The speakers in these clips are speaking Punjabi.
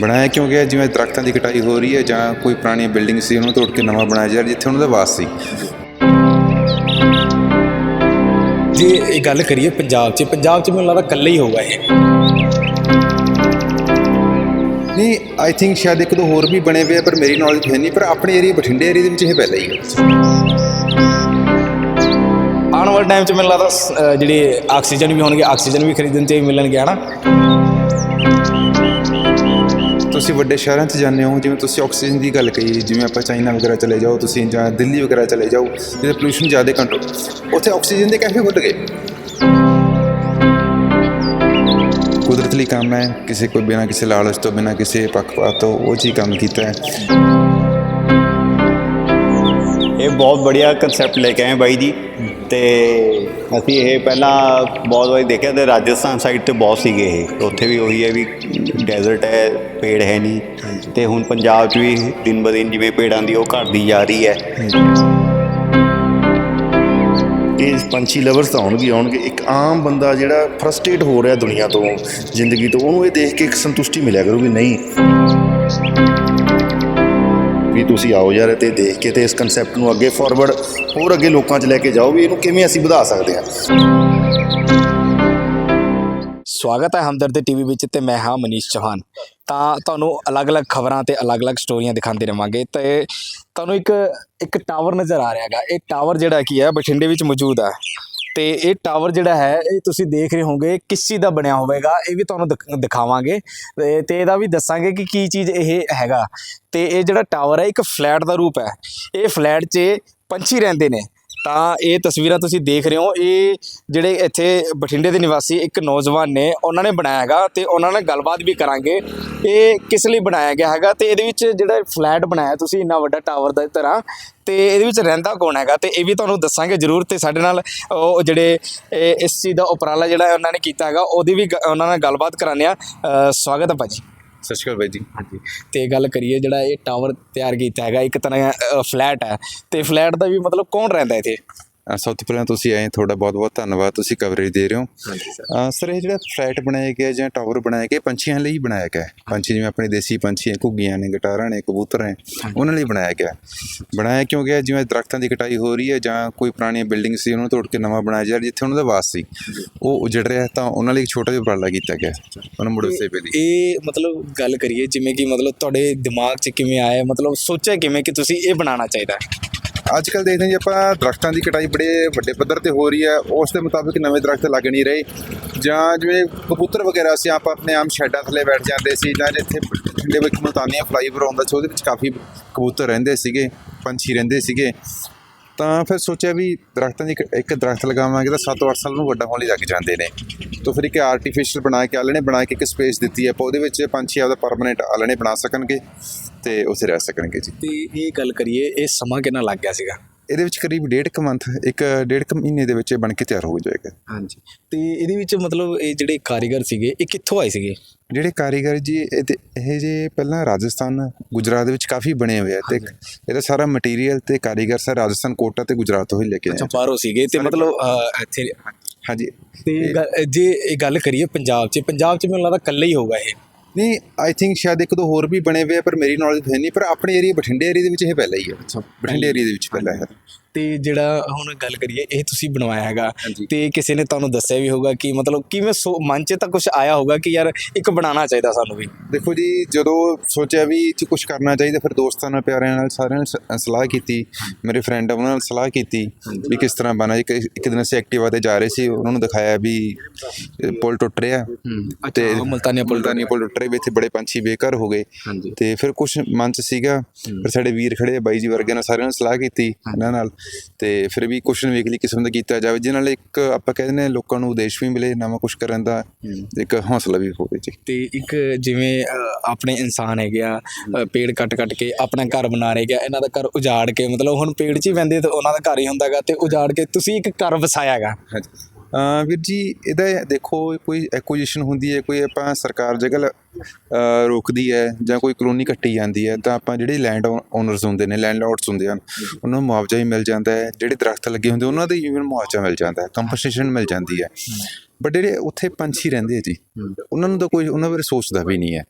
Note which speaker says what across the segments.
Speaker 1: ਬਣਾਇਆ ਕਿਉਂ ਗਿਆ ਜਿਵੇਂ ਦਰਖਤਾਂ ਦੀ ਕਟਾਈ ਹੋ ਰਹੀ ਹੈ ਜਾਂ ਕੋਈ ਪੁਰਾਣੀ ਬਿਲਡਿੰਗ ਸੀ ਉਹਨੂੰ ਤੋੜ ਕੇ ਨਵਾਂ ਬਣਾਇਆ ਜਾ ਰਿਹਾ ਜਿੱਥੇ ਉਹਨਾਂ ਦਾ ਵਾਸ ਸੀ।
Speaker 2: ਜੇ ਇਹ ਗੱਲ ਕਰੀਏ ਪੰਜਾਬ 'ਚ ਪੰਜਾਬ 'ਚ ਮੈਨੂੰ ਲੱਗਦਾ ਇਕੱਲੇ ਹੀ ਹੋਊਗਾ ਇਹ।
Speaker 1: ਨਹੀਂ ਆਈ ਥਿੰਕ ਸ਼ਾਇਦ ਇੱਕ ਦੋ ਹੋਰ ਵੀ ਬਣੇ ਹੋਏ ਆ ਪਰ ਮੇਰੀ ਨੌਲੇਜ ਹੈ ਨਹੀਂ ਪਰ ਆਪਣੇ ਏਰੀਆ ਬਠਿੰਡੇ ਏਰੀਆ ਦੇ ਵਿੱਚ ਇਹ ਪਹਿਲਾਂ ਹੀ ਹੈ।
Speaker 2: ਆਉਣ ਵਾਲੇ ਟਾਈਮ 'ਚ ਮੈਨੂੰ ਲੱਗਦਾ ਜਿਹੜੇ ਆਕਸੀਜਨ ਵੀ ਹੋਣਗੇ ਆਕਸੀਜਨ ਵੀ ਖਰੀਦਣ ਹੀ ਮਿਲਣਗੇ ਹਨਾ?
Speaker 1: ਤੁਸੀਂ ਵੱਡੇ ਸ਼ਹਿਰਾਂ 'ਚ ਜਾਂਦੇ ਹੋ, ਜਿਵੇਂ ਤੁਸੀਂ ਆਕਸੀਜਨ ਦੀ ਗੱਲ ਕਹੀ, ਜਿਵੇਂ ਆਪਾਂ ਚਾਈਨਾ ਵਗੈਰਾ ਚਲੇ ਜਾਓ, ਤੁਸੀਂ ਜਾਂ ਦਿੱਲੀ ਵਗੈਰਾ ਚਲੇ ਜਾਓ ਜਿੱਥੇ ਪੋਲੂਸ਼ਨ ਜ਼ਿਆਦਾ ਕੰਟਰੋਲ ਉੱਥੇ ਆਕਸੀਜਨ ਦੇ ਕੈਫੇ ਖੁੱਲ ਗਏ। ਕੁਦਰਤ ਲਈ ਕੰਮ ਹੈ, ਕਿਸੇ ਕੋਈ ਬਿਨਾਂ ਕਿਸੇ ਲਾਲਚ ਤੋਂ, ਬਿਨਾਂ ਕਿਸੇ ਪੱਖਪਾਤ ਤੋਂ ਉਹ ਚੀਜ਼ ਕੰਮ ਕੀਤਾ ਹੈ।
Speaker 3: ਇਹ ਬਹੁਤ ਬੜੀਆ ਕਨਸੈਪਟ ਲੈ ਕੇ ਆਏ ਬਾਈ ਜੀ, ਤੇ ਅਸੀਂ ਇਹ ਪਹਿਲਾਂ ਬਹੁਤ ਵਾਰੀ ਦੇਖਿਆ ਤੇ ਰਾਜਸਥਾਨ ਸਾਈਡ ਤੇ ਬਹੁਤ ਸੀਗੇ ਇਹ। ਉੱਥੇ ਵੀ ਉਹੀ ਹੈ ਵੀ ਡੈਜ਼ਰਟ ਹੈ ਪੇੜ ਹੈ ਨਹੀਂ। ਤੇ ਹੁਣ ਪੰਜਾਬ 'ਚ ਵੀ ਦਿਨ ਬ ਦਿਨ ਜਿਵੇਂ ਪੇੜਾਂ ਦੀ ਉਹ ਘਟਦੀ ਜਾ ਰਹੀ ਹੈ।
Speaker 4: ਇਹ ਪੰਛੀ ਲਵਰਸ ਤਾਂ ਆਉਣਗੇ ਆਉਣਗੇ। ਇੱਕ ਆਮ ਬੰਦਾ ਜਿਹੜਾ ਫਰਸਟ੍ਰੇਟ ਹੋ ਰਿਹਾ ਦੁਨੀਆ ਤੋਂ ਜ਼ਿੰਦਗੀ ਤੋਂ ਉਹਨੂੰ ਇਹ ਦੇਖ ਕੇ ਇੱਕ ਸੰਤੁਸ਼ਟੀ ਮਿਲਿਆ ਕਰੂਗੀ ਨਹੀਂ। ਵੀ ਤੁਸੀਂ ਆਓ ਯਾਰ ਤੇ ਦੇਖ ਕੇ ਤੇ ਇਸ ਕਨਸੈਪਟ ਨੂੰ ਅੱਗੇ ਫਾਰਵਰਡ ਹੋਰ ਅੱਗੇ ਲੋਕਾਂ 'ਚ ਲੈ ਕੇ ਜਾਓ ਵੀ ਇਹਨੂੰ ਕਿਵੇਂ ਅਸੀਂ ਵਧਾ ਸਕਦੇ ਹਾਂ।
Speaker 2: ਸਵਾਗਤ ਹੈ ਹਮਦਰਦ ਟੀਵੀ ਵਿੱਚ ਤੇ ਮੈਂ ਹਾਂ ਮਨੀਸ਼ ਚੌਹਾਨ। ਤਾਂ ਤੁਹਾਨੂੰ ਅਲੱਗ-ਅਲੱਗ ਖਬਰਾਂ ਤੇ ਅਲੱਗ-ਅਲੱਗ ਸਟੋਰੀਆਂ ਦਿਖਾਉਂਦੇ ਰਵਾਂਗੇ ਤੇ ਤੁਹਾਨੂੰ ਇੱਕ ਇੱਕ ਟਾਵਰ ਨਜ਼ਰ ਆ ਰਿਹਾ ਇਹ ਟਾਵਰ ਜਿਹੜਾ ਕੀ ਹੈ, ਬਠਿੰਡੇ ਵਿੱਚ ਮੌਜੂਦ ਹੈ। ਤੇ ਇਹ ਟਾਵਰ ਜਿਹੜਾ ਹੈ, ਇਹ ਤੁਸੀਂ ਦੇਖ ਰਹੇ ਹੋਗੇ ਕਿਸ ਚੀਜ਼ ਦਾ ਬਣਿਆ ਹੋਵੇਗਾ, ਇਹ ਵੀ ਤੁਹਾਨੂੰ ਦਿਖ- ਦਿਖਾਵਾਂਗੇ। ਤੇ- ਤੇ ਇਹਦਾ ਵੀ ਦੱਸਾਂਗੇ ਕਿ ਕੀ ਚੀਜ਼ ਇਹ ਹੈਗਾ। ਤੇ ਇਹ ਜਿਹੜਾ ਟਾਵਰ ਹੈ, ਇੱਕ ਫਲੈਟ ਦਾ ਰੂਪ ਹੈ। ਇਹ ਫਲੈਟ 'ਚ ਪੰਛੀ ਰਹਿੰਦੇ ਨੇ। ਤਾਂ ਇਹ ਤਸਵੀਰਾਂ ਤੁਸੀਂ ਦੇਖ ਰਹੇ ਹੋ। ਇਹ ਜਿਹੜੇ ਇੱਥੇ ਬਠਿੰਡੇ ਦੇ ਨਿਵਾਸੀ ਇੱਕ ਨੌਜਵਾਨ ਨੇ, ਉਹਨਾਂ ਨੇ ਬਣਾਇਆ ਹੈਗਾ ਤੇ ਉਹਨਾਂ ਨਾਲ ਗੱਲਬਾਤ ਵੀ ਕਰਾਂਗੇ। ਇਹ ਕਿਸ ਲਈ ਬਣਾਇਆ ਗਿਆ ਹੈਗਾ ਤੇ ਇਹਦੇ ਵਿੱਚ ਜਿਹੜਾ ਫਲੈਟ ਬਣਾਇਆ ਤੁਸੀਂ ਇੰਨਾ ਵੱਡਾ ਟਾਵਰ ਦਾ ਤਰ੍ਹਾਂ, ਤੇ ਇਹਦੇ ਵਿੱਚ ਰਹਿੰਦਾ ਕੌਣ ਹੈਗਾ? ਤੇ ਇਹ ਵੀ ਤੁਹਾਨੂੰ ਦੱਸਾਂਗੇ ਜ਼ਰੂਰ ਤੇ ਸਾਡੇ ਨਾਲ ਉਹ ਜਿਹੜੇ ਇਹ ਇਸ ਚੀਜ਼ ਦਾ ਉਪਰਾਲਾ ਜਿਹੜਾ ਉਹਨਾਂ ਨੇ ਕੀਤਾ ਹੈਗਾ, ਉਹਦੀ ਵੀ ਗ- ਉਹਨਾਂ ਨਾਲ ਗੱਲਬਾਤ ਕਰਾਉਂਦੇ ਆ ਸਵਾਗਤ ਹੈ ਭਾਜੀ।
Speaker 1: ਸਤਿ ਸ਼੍ਰੀ ਅਕਾਲ ਬਾਈ ਜੀ।
Speaker 2: ਹਾਂਜੀ। ਤੇ ਗੱਲ ਕਰੀਏ ਜਿਹੜਾ ਇਹ ਟਾਵਰ ਤਿਆਰ ਕੀਤਾ ਹੈਗਾ, ਇੱਕ ਤਰ੍ਹਾਂ ਫਲੈਟ ਹੈ। ਤੇ ਫਲੈਟ ਦਾ ਵੀ ਮਤਲਬ ਕੌਣ ਰਹਿੰਦਾ ਇੱਥੇ?
Speaker 1: ਸਭ ਤੋਂ ਪਹਿਲਾਂ ਤੁਸੀਂ ਆਏ ਤੁਹਾਡਾ ਬਹੁਤ-ਬਹੁਤ ਧੰਨਵਾਦ ਤੁਸੀਂ ਕਵਰੇਜ ਦੇ ਰਹੇ ਹੋ। ਸਰ। ਇਹ ਜਿਹੜਾ ਫਲੈਟ ਬਣਾਇਆ ਗਿਆ ਜਾਂ ਟਾਵਰ ਬਣਾਇਆ ਗਿਆ ਪੰਛੀਆਂ ਲਈ ਬਣਾਇਆ ਗਿਆ। ਪੰਛੀ ਜਿਵੇਂ ਆਪਣੇ ਦੇਸੀ ਪੰਛੀ ਹੈ ਘੁੱਗੀਆਂ ਨੇ ਗਟਾਰਾਂ ਨੇ ਕਬੂਤਰ ਨੇ ਉਹਨਾਂ ਲਈ ਬਣਾਇਆ ਗਿਆ ਬਣਾਇਆ ਕਿਉਂ ਗਿਆ? ਜਿਵੇਂ ਦਰਖਤਾਂ ਦੀ ਕਟਾਈ ਹੋ ਰਹੀ ਹੈ ਜਾਂ ਕੋਈ ਪੁਰਾਣੀ ਬਿਲਡਿੰਗ ਸੀ ਉਹਨੂੰ ਤੋੜ ਕੇ ਨਵਾਂ ਬਣਾਇਆ ਜਾ ਰਿਹਾ ਜਿੱਥੇ ਉਹਨਾਂ ਦਾ ਵਾਸ ਸੀ ਉਹ ਉਜੜ ਰਿਹਾ ਤਾਂ ਉਹਨਾਂ ਲਈ ਇੱਕ ਛੋਟਾ ਜਿਹਾ ਉਪਰਾਲਾ ਕੀਤਾ ਗਿਆ ਉਹਨਾਂ ਮੁੜ ਸੇ ਪੇ ਦੀ।
Speaker 2: ਇਹ ਮਤਲਬ ਗੱਲ ਕਰੀਏ ਜਿਵੇਂ ਕਿ ਮਤਲਬ ਤੁਹਾਡੇ ਦਿਮਾਗ 'ਚ ਕਿਵੇਂ ਆਇਆ ਮਤਲਬ ਸੋਚਿਆ ਕਿਵੇਂ ਕਿ ਤੁਸੀਂ ਇਹ ਬਣਾਉਣਾ ਚਾਹੀਦਾ
Speaker 1: ਅੱਜ ਕੱਲ ਦੇਖਦੇ ਹਾਂ ਜੀ ਆਪਾਂ ਦਰਖਤਾਂ ਦੀ ਕਟਾਈ ਬੜੇ ਵੱਡੇ ਪੱਧਰ ਤੇ ਹੋ ਰਹੀ ਹੈ। ਉਸ ਦੇ ਮੁਤਾਬਿਕ ਨਵੇਂ ਦਰਖਤ ਲੱਗ ਨਹੀਂ ਰਹੇ। ਜਾਂ ਜਿਵੇਂ ਕਬੂਤਰ ਵਗੈਰਾ ਸੀ ਆਪਾਂ ਆਪਣੇ ਆਮ ਸ਼ੈਡਾਂ ਥੱਲੇ ਬੈਠ ਜਾਂਦੇ ਸੀ ਜਾਂ ਜਿੱਥੇ ਠੰਡੇ ਵਿੱਚ ਮੁਲਤਾਨੀਆ ਫਲਾਈਓਵਰ ਆਉਂਦਾ ਸੀ, ਉਹਦੇ ਵਿੱਚ ਕਾਫੀ ਕਬੂਤਰ ਰਹਿੰਦੇ ਸੀਗੇ, ਪੰਛੀ ਰਹਿੰਦੇ ਸੀਗੇ। ਤਾਂ ਫਿਰ ਸੋਚਿਆ ਵੀ ਦਰਖਤਾਂ ਦੀ ਇੱਕ- ਇੱਕ ਦਰਖਤ ਲਗਾਵਾਂਗੇ ਤਾਂ 7-8 ਸਾਲ ਨੂੰ ਵੱਡਾ ਹੋਣ ਲਈ ਲੱਗ ਜਾਂਦੇ ਨੇ। ਤਾਂ ਫਿਰ ਇੱਕ ਆਰਟੀਫੀਸ਼ੀਅਲ ਬਣਾ ਕੇ ਆਲਣੇ ਬਣਾ ਕੇ ਇੱਕ ਸਪੇਸ ਦਿੱਤੀ ਹੈ ਆਪਾਂ, ਉਹਦੇ ਵਿੱਚ ਪੰਛੀ ਆਪਦਾ ਪਰਮਨੈਂਟ ਆਲਣੇ ਬਣਾ ਸਕਣਗੇ। ਤੇ ਉੱਥੇ ਰਹਿ ਸਕਣਗੇ ਜੀ।
Speaker 2: ਤੇ ਇਹ ਗੱਲ ਕਰੀਏ ਇਹ ਸਮਾਂ ਕਿੰਨਾ ਲੱਗ ਗਿਆ ਸੀਗਾ?
Speaker 1: ਇਹਦੇ ਵਿੱਚ ਕਰੀਬ ਡੇਢ ਕੁ ਮੰਥ ਇੱਕ ਡੇਢ ਕੁ ਮਹੀਨੇ ਦੇ ਵਿੱਚ ਇਹ ਬਣ ਕੇ ਤਿਆਰ ਹੋ ਜਾਏਗਾ।
Speaker 2: ਹਾਂਜੀ। ਤੇ ਇਹਦੇ ਵਿੱਚ ਮਤਲਬ ਇਹ ਜਿਹੜੇ ਕਾਰੀਗਰ ਸੀਗੇ ਇਹ ਕਿੱਥੋਂ ਆਏ ਸੀਗੇ?
Speaker 1: ਜਿਹੜੇ ਕਾਰੀਗਰ ਜੀ ਇਹ ਜੇ ਪਹਿਲਾਂ ਰਾਜਸਥਾਨ ਗੁਜਰਾਤ ਦੇ ਵਿੱਚ ਕਾਫੀ ਬਣੇ ਹੋਏ ਆ ਤੇ ਇਹਦਾ ਸਾਰਾ ਮਟੀਰੀਅਲ ਤੇ ਕਾਰੀਗਰ ਸਰ ਰਾਜਸਥਾਨ ਕੋਟਾ ਤੇ ਗੁਜਰਾਤ ਤੋਂ ਹੀ ਲੈ ਕੇ ਆਏ
Speaker 2: ਅੱਛਾ
Speaker 1: ਆ।
Speaker 2: ਬਾਹਰੋਂ ਸੀਗੇ ਤੇ ਮਤਲਬ ਅਹ, ਇੱਥੇ
Speaker 1: ਹਾਂਜੀ।
Speaker 2: ਤੇ ਜੇ ਇਹ ਗੱਲ ਕਰੀਏ ਪੰਜਾਬ 'ਚ ਪੰਜਾਬ 'ਚ ਮੈਨੂੰ ਲੱਗਦਾ ਇਕੱਲੇ ਹੀ ਹੋਊਗਾ ਇਹ।
Speaker 1: ਨਹੀਂ ਆਈ ਥਿੰਕ ਸ਼ਾਇਦ ਇੱਕ ਦੋ ਹੋਰ ਵੀ ਬਣੇ ਹੋਏ ਆ ਪਰ ਮੇਰੀ ਨੌਲੇਜ ਹੈ ਨਹੀਂ ਪਰ ਆਪਣੇ ਏਰੀਆ ਬਠਿੰਡੇ ਏਰੀਆ ਦੇ ਵਿੱਚ ਇਹ ਪਹਿਲਾਂ ਹੀ ਹੈ। ਬਠਿੰਡੇ ਏਰੀਆ ਦੇ ਵਿੱਚ ਪਹਿਲਾਂ ਹੈ।
Speaker 2: ਤੇ ਜਿਹੜਾ ਹੁਣ ਗੱਲ ਕਰੀਏ ਇਹ ਤੁਸੀਂ ਬਣਵਾਇਆ ਹੈਗਾ। ਤੇ ਕਿਸੇ ਨੇ ਤੁਹਾਨੂੰ ਦੱਸਿਆ ਵੀ ਹੋਊਗਾ ਕਿ ਮਤਲਬ ਕਿਵੇਂ ਸੋ- ਮਨ 'ਚ ਤਾਂ ਕੁਝ ਆਇਆ ਹੋਊਗਾ ਕਿ ਯਾਰ ਇੱਕ ਬਣਾਉਣਾ ਚਾਹੀਦਾ ਸਾਨੂੰ ਵੀ।
Speaker 1: ਦੇਖੋ ਜੀ ਜਦੋਂ ਸੋਚਿਆ ਵੀ ਇਹ 'ਚ ਕੁਝ ਕਰਨਾ ਚਾਹੀਦਾ ਫਿਰ ਦੋਸਤਾਂ ਨਾਲ ਪਿਆਰਿਆਂ ਨਾਲ ਸਾਰਿਆਂ ਨਾਲ ਸ- ਸਲਾਹ ਕੀਤੀ। ਮੇਰੇ ਫਰੈਂਡ ਉਹਨਾਂ ਨਾਲ ਸਲਾਹ ਕੀਤੀ ਵੀ ਕਿਸ ਤਰ੍ਹਾਂ ਬਣਾ ਇੱਕ ਇੱਕ ਦਿਨ ਅਸੀਂ ਐਕਟਿਵਾ ਤੇ ਜਾ ਰਹੇ ਸੀ ਉਹਨਾਂ ਨੂੰ ਦਿਖਾਇਆ ਵੀ ਇਹ ਪੁਲ ਟੁੱਟ ਰਿਹਾ। ਤੇ
Speaker 2: ਅੱਛਾ, ਮੁਲਤਾਨੀਆ ਪੁਲ
Speaker 1: ਮੁਲਤਾਨੀਆ ਪੁਲ ਟੁੱਟ ਰਿਹਾ ਵੀ ਇੱਥੇ ਬੜੇ ਪੰਛੀ ਬੇਘਰ ਹੋ ਗਏ।
Speaker 2: ਹਾਂਜੀ।
Speaker 1: ਤੇ ਫਿਰ ਕੁਝ ਮਨ ਚ ਸੀਗਾ ਫਿਰ ਸਾਡੇ ਵੀਰ ਖੜੇ ਆ, ਬਾਈ ਜੀ ਵਰਗੇ ਨਾਲ ਸਾਰਿਆਂ ਨਾਲ ਸਲਾਹ ਕੀਤੀ ਇਹਨਾਂ ਨਾਲ। ਤੇ ਫਿਰ ਵੀ ਕੁਐਸਚਨ ਵੀਕਲੀ ਕਿਸਮ ਦਾ ਕੀਤਾ ਜਾਵੇ ਜਿਹਦੇ ਨਾਲ ਇੱਕ ਆਪਾਂ ਕਹਿੰਦੇ ਨੇ ਲੋਕਾਂ ਨੂੰ ਉਦੇਸ਼ ਵੀ ਮਿਲੇ ਨਵਾਂ ਕੁਝ ਕਰਨ ਦਾ ਇੱਕ ਹੌਸਲਾ ਵੀ ਹੋਵੇ ਜੀ।
Speaker 2: ਤੇ ਇੱਕ ਜਿਵੇਂ ਆਪਣੇ ਇਨਸਾਨ ਹੈਗੇ ਆ ਪੇੜ ਕੱਟ ਕੱਟ ਕੇ ਆਪਣਾ ਘਰ ਬਣਾ ਰਹੇ ਗਿਆ ਇਹਨਾਂ ਦਾ ਘਰ ਉਜਾੜ ਕੇ ਮਤਲਬ ਹੁਣ ਪੇੜ 'ਚ ਹੀ ਵੰਦੇ ਤੇ ਉਹਨਾਂ ਦਾ ਘਰ ਹੀ ਹੁੰਦਾਗਾ ਤੇ ਉਜਾੜ ਕੇ ਤੁਸੀਂ ਇੱਕ ਘਰ ਵਸਾਇਆਗਾ
Speaker 1: ਹਾਂਜੀ। ਵੀਰ ਜੀ ਇਹਦਾ ਦੇਖੋ ਕੋਈ ਐਕੁਜੀਸ਼ਨ ਹੁੰਦੀ ਹੈ ਕੋਈ ਆਪਾਂ ਸਰਕਾਰ ਅਹ ਰੋਕਦੀ ਹੈ ਜਾਂ ਕੋਈ ਕਲੋਨੀ ਕੱਟੀ ਜਾਂਦੀ ਹੈ ਤਾਂ ਆਪਾਂ ਜਿਹੜੇ ਲੈਂਡ ਓਨਰਸ ਹੁੰਦੇ ਨੇ ਲੈਂਡਲੋਰਡਸ ਹੁੰਦੇ ਹਨ ਉਹਨਾਂ ਨੂੰ ਮੁਆਵਜ਼ਾ ਵੀ ਮਿਲ ਜਾਂਦਾ ਹੈ ਜਿਹੜੇ ਦਰਖਤ ਲੱਗੇ ਹੁੰਦੇ ਉਹਨਾਂ ਦੇ ਇਵਨ ਮੁਆਵਜ਼ਾ ਮਿਲ ਜਾਂਦਾ ਹੈ ਕੰਪਨਸੇਸ਼ਨ ਮਿਲ ਜਾਂਦੀ ਹੈ। ਬਟ ਜਿਹੜੇ ਉੱਥੇ ਪੰਛੀ ਰਹਿੰਦੇ ਆ ਜੀ ਉਹਨਾਂ ਨੂੰ ਤਾਂ ਕੋਈ ਉਹਨਾਂ ਬਾਰੇ ਸੋਚਦਾ ਵੀ ਨਹੀਂ ਹੈ।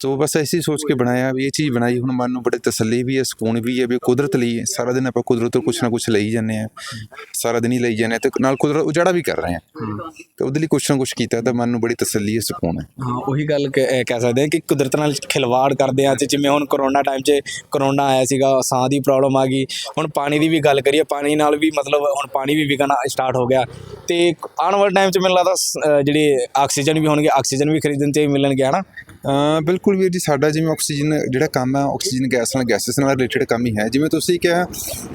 Speaker 1: ਤੋ ਬਸ ਐਸੀ ਸੋਚ ਕੇ ਬਣਾਇਆ ਵੀ ਇਹ ਚੀਜ਼ ਬਣਾਈ, ਹੁਣ ਮਨ ਨੂੰ ਬੜੇ ਤਸੱਲੀ ਵੀ ਹੈ, ਸਕੂਨ ਵੀ ਹੈ, ਵੀ ਕੁਦਰਤ ਲਈ ਸਾਰਾ ਦਿਨ ਆਪਾਂ ਕੁਦਰਤ ਤੋਂ ਕੁਛ ਨਾ ਕੁਛ ਲਈ ਜਾਂਦੇ ਆ ਸਾਰਾ ਦਿਨ ਹੀ ਲਈ ਜਾਂਦੇ ਤੇ ਨਾਲ ਕੁਦਰਤ ਉਜਾੜਾ ਵੀ ਕਰ ਰਹੇ ਆ ਤੇ ਉਹਦੇ ਲਈ ਕੁਛ ਨਾ ਕੁਛ ਕੀਤਾ ਤਾਂ ਮਨ ਨੂੰ ਬੜੀ ਤਸੱਲੀ ਹੈ, ਸਕੂਨ ਹੈ।
Speaker 2: ਹਾਂ, ਉਹੀ ਗੱਲ ਕਹਿ ਸਕਦੇ ਆ ਕਿ ਕੁਦਰਤ ਨਾਲ ਖਿਲਵਾੜ ਕਰਦੇ ਆ ਜਿਵੇਂ ਹੁਣ ਕਰੋਨਾ ਟਾਈਮ 'ਚ ਕਰੋਨਾ ਆਇਆ ਸੀਗਾ, ਸਾਹ ਦੀ ਪ੍ਰੋਬਲਮ ਆ ਗਈ। ਹੁਣ ਪਾਣੀ ਦੀ ਵੀ ਗੱਲ ਕਰੀਏ, ਪਾਣੀ ਨਾਲ ਵੀ ਮਤਲਬ ਹੁਣ ਪਾਣੀ ਵੀ ਵਿਕਣਾ ਸਟਾਰਟ ਹੋ ਗਿਆ। ਤੇ ਆਉਣ ਵਾਲੇ ਟਾਈਮ 'ਚ ਮੈਨੂੰ ਲੱਗਦਾ ਜਿਹੜੇ ਆਕਸੀਜਨ ਵੀ ਹੋਣਗੇ ਆਕਸੀਜਨ ਵੀ ਖਰੀਦਣ 'ਚ ਮਿਲਣਗੇ, ਹਨਾ?
Speaker 1: ਬਿਲਕੁਲ ਵੀਰ ਜੀ, ਸਾਡਾ ਜਿਵੇਂ ਆਕਸੀਜਨ, ਜਿਹੜਾ ਕੰਮ ਹੈ, ਆਕਸੀਜਨ ਗੈਸ ਨਾਲ, ਗੈਸਸ ਨਾਲ ਰਿਲੇਟਡ ਕੰਮ ਹੀ ਹੈ। ਜਿਵੇਂ ਤੁਸੀਂ ਕਿਹਾ,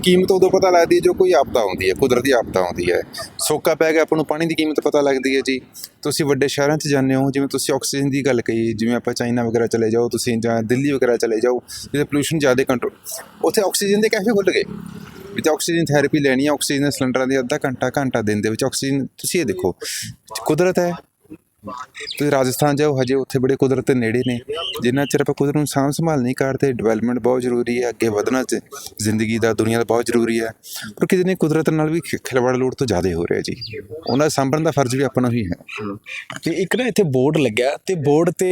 Speaker 1: ਕੀਮਤ ਉਦੋਂ ਪਤਾ ਲੱਗਦੀ ਹੈ ਜੋ ਕੋਈ ਆਪਦਾ ਆਉਂਦੀ ਹੈ, ਕੁਦਰਤੀ ਆਪਦਾ ਆਉਂਦੀ ਹੈ। ਸੋਕਾ ਪੈ ਗਿਆ, ਆਪਾਂ ਨੂੰ ਪਾਣੀ ਦੀ ਕੀਮਤ ਪਤਾ ਲੱਗਦੀ ਹੈ ਜੀ। ਤੁਸੀਂ ਵੱਡੇ ਸ਼ਹਿਰਾਂ 'ਚ ਜਾਂਦੇ ਹੋ, ਜਿਵੇਂ ਤੁਸੀਂ ਆਕਸੀਜਨ ਦੀ ਗੱਲ ਕਹੀ, ਜਿਵੇਂ ਆਪਾਂ ਚਾਈਨਾ ਵਗੈਰਾ ਚਲੇ ਜਾਓ, ਤੁਸੀਂ ਜਾਂ ਦਿੱਲੀ ਵਗੈਰਾ ਚਲੇ ਜਾਓ, ਜਿੱਥੇ ਪੋਲੂਸ਼ਨ ਜ਼ਿਆਦਾ ਕੰਟਰੋਲ ਉੱਥੇ ਆਕਸੀਜਨ ਦੇ ਕੈਫੇ ਖੁੱਲ ਗਏ। ਵੀ ਤਾਂ ਆਕਸੀਜਨ ਥੈਰੇਪੀ ਲੈਣੀ ਹੈ, ਆਕਸੀਜਨ ਸਿਲੰਡਰਾਂ ਦੇ ਅੱਧਾ ਘੰਟਾ ਘੰਟਾ ਦਿਨ ਦੇ ਵਿੱਚ ਆਕਸੀਜਨ, ਤੁਸੀਂ ਇਹ ਦੇਖੋ, ਕੁਦਰਤ ਹੈ ਤੁਸੀਂ ਰਾਜਸਥਾਨ ਜਾਓ, ਹਜੇ ਉੱਥੇ ਬੜੇ ਕੁਦਰਤ ਦੇ ਨੇੜੇ ਨੇ। ਜਿੰਨਾ ਚਿਰ ਆਪਾਂ ਕੁਦਰਤ ਨੂੰ ਸਾਂਭ ਸੰਭਾਲ ਨਹੀਂ ਕਰਦੇ ਡਿਵੈਲਪਮੈਂਟ ਬਹੁਤ ਜ਼ਰੂਰੀ ਹੈ, ਅੱਗੇ ਵਧਣਾ ਚ, ਜ਼ਿੰਦਗੀ ਦਾ, ਦੁਨੀਆ ਦਾ ਬਹੁਤ ਜ਼ਰੂਰੀ ਹੈ। ਪਰ ਕਿਤੇ ਨੇ ਕੁਦਰਤ ਨਾਲ ਵੀ ਖਿਲਵਾੜ ਲੋੜ ਤੋਂ ਜ਼ਿਆਦਾ ਹੋ ਰਿਹਾ ਜੀ। ਉਹਨਾਂ ਦਾ ਸਾਂਭਣ ਦਾ ਫਰਜ਼ ਵੀ ਆਪਣਾ ਹੀ ਹੈ।
Speaker 2: ਤੇ ਇੱਕ ਨਾ ਇੱਥੇ ਬੋਰਡ ਲੱਗਿਆ ਤੇ ਬੋਰਡ ਤੇ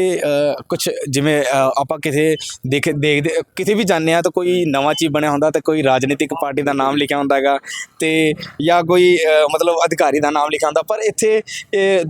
Speaker 2: ਕੁਝ ਜਿਵੇਂ ਆਪਾਂ ਕਿਸੇ ਦੇਖ, ਦੇਖਦੇ, ਕਿਤੇ ਵੀ ਜਾਂਦੇ ਆ ਤਾਂ ਕੋਈ ਨਵਾਂ ਚੀਜ਼ ਬਣਿਆ ਹੁੰਦਾ ਤੇ ਕੋਈ ਰਾਜਨੀਤਿਕ ਪਾਰਟੀ ਦਾ ਨਾਮ ਲਿਖਿਆ ਹੁੰਦਾ ਹੈਗਾ ਤੇ ਜਾਂ ਕੋਈ ਮਤਲਬ ਅਧਿਕਾਰੀ ਦਾ ਨਾਮ ਲਿਖਿਆ ਹੁੰਦਾ। ਪਰ ਇੱਥੇ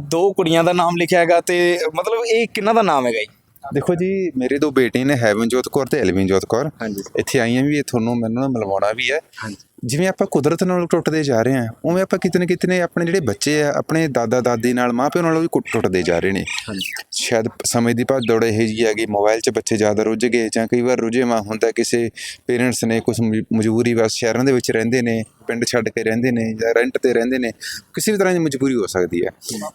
Speaker 2: ਦੋ ਕੁੜੀਆਂ ਦਾ ਨਾਮ ਲਿਖਿਆ ਹੈਗਾ ਤੇ ਮਤਲਬ ਇਹ ਕਿਹਨਾਂ ਦਾ ਨਾਮ ਹੈਗਾ ਜੀ?
Speaker 1: ਦੇਖੋ ਜੀ ਮੇਰੇ ਦੋ ਬੇਟੇ ਨੇ ਹੈਵਨਜੋਤ ਕੌਰ ਤੇ ਐਲਵਿਨਜੋਤ ਕੌਰ। ਇੱਥੇ ਆਈਆਂ ਵੀ ਇਹ ਤੁਹਾਨੂੰ ਮੈਨੂੰ ਨਾਲ ਮਿਲਵਾਉਣਾ ਵੀ ਹੈ।
Speaker 2: ਹਾਂਜੀ।
Speaker 1: ਜਿਵੇਂ ਆਪਾਂ ਕੁਦਰਤ ਨਾਲ ਟੁੱਟਦੇ ਜਾ ਰਹੇ ਹਾਂ ਉਵੇਂ ਆਪਾਂ ਕਿਤੇ ਨਾ ਕਿਤੇ ਆਪਣੇ ਜਿਹੜੇ ਬੱਚੇ ਆ ਆਪਣੇ ਦਾਦਾ ਦਾਦੀ ਨਾਲ ਮਾਪਿਓ ਨਾਲ ਵੀ ਟੁੱਟਦੇ ਜਾ ਰਹੇ ਨੇ।
Speaker 2: ਹਾਂਜੀ।
Speaker 1: ਸ਼ਾਇਦ ਸਮੇਂ ਦੀ ਭੱਜ ਦੌੜ ਇਹ ਜੀ ਹੈਗੀ ਮੋਬਾਈਲ 'ਚ ਬੱਚੇ ਜ਼ਿਆਦਾ ਰੁੱਝ ਗਏ ਜਾਂ ਕਈ ਵਾਰ ਰੁਝੇਵਾਂ ਹੁੰਦਾ ਕਿਸੇ ਪੇਰੈਂਟਸ ਨੇ ਕੁਝ ਮਜਬੂਰੀ ਵਸ ਸ਼ਹਿਰਾਂ ਦੇ ਵਿੱਚ ਰਹਿੰਦੇ ਨੇ ਪਿੰਡ ਛੱਡ ਕੇ ਰਹਿੰਦੇ ਨੇ ਜਾਂ ਰੈਂਟ ਤੇ ਰਹਿੰਦੇ ਨੇ ਕਿਸੇ ਵੀ ਤਰ੍ਹਾਂ ਦੀ ਮਜਬੂਰੀ ਹੋ ਸਕਦੀ ਹੈ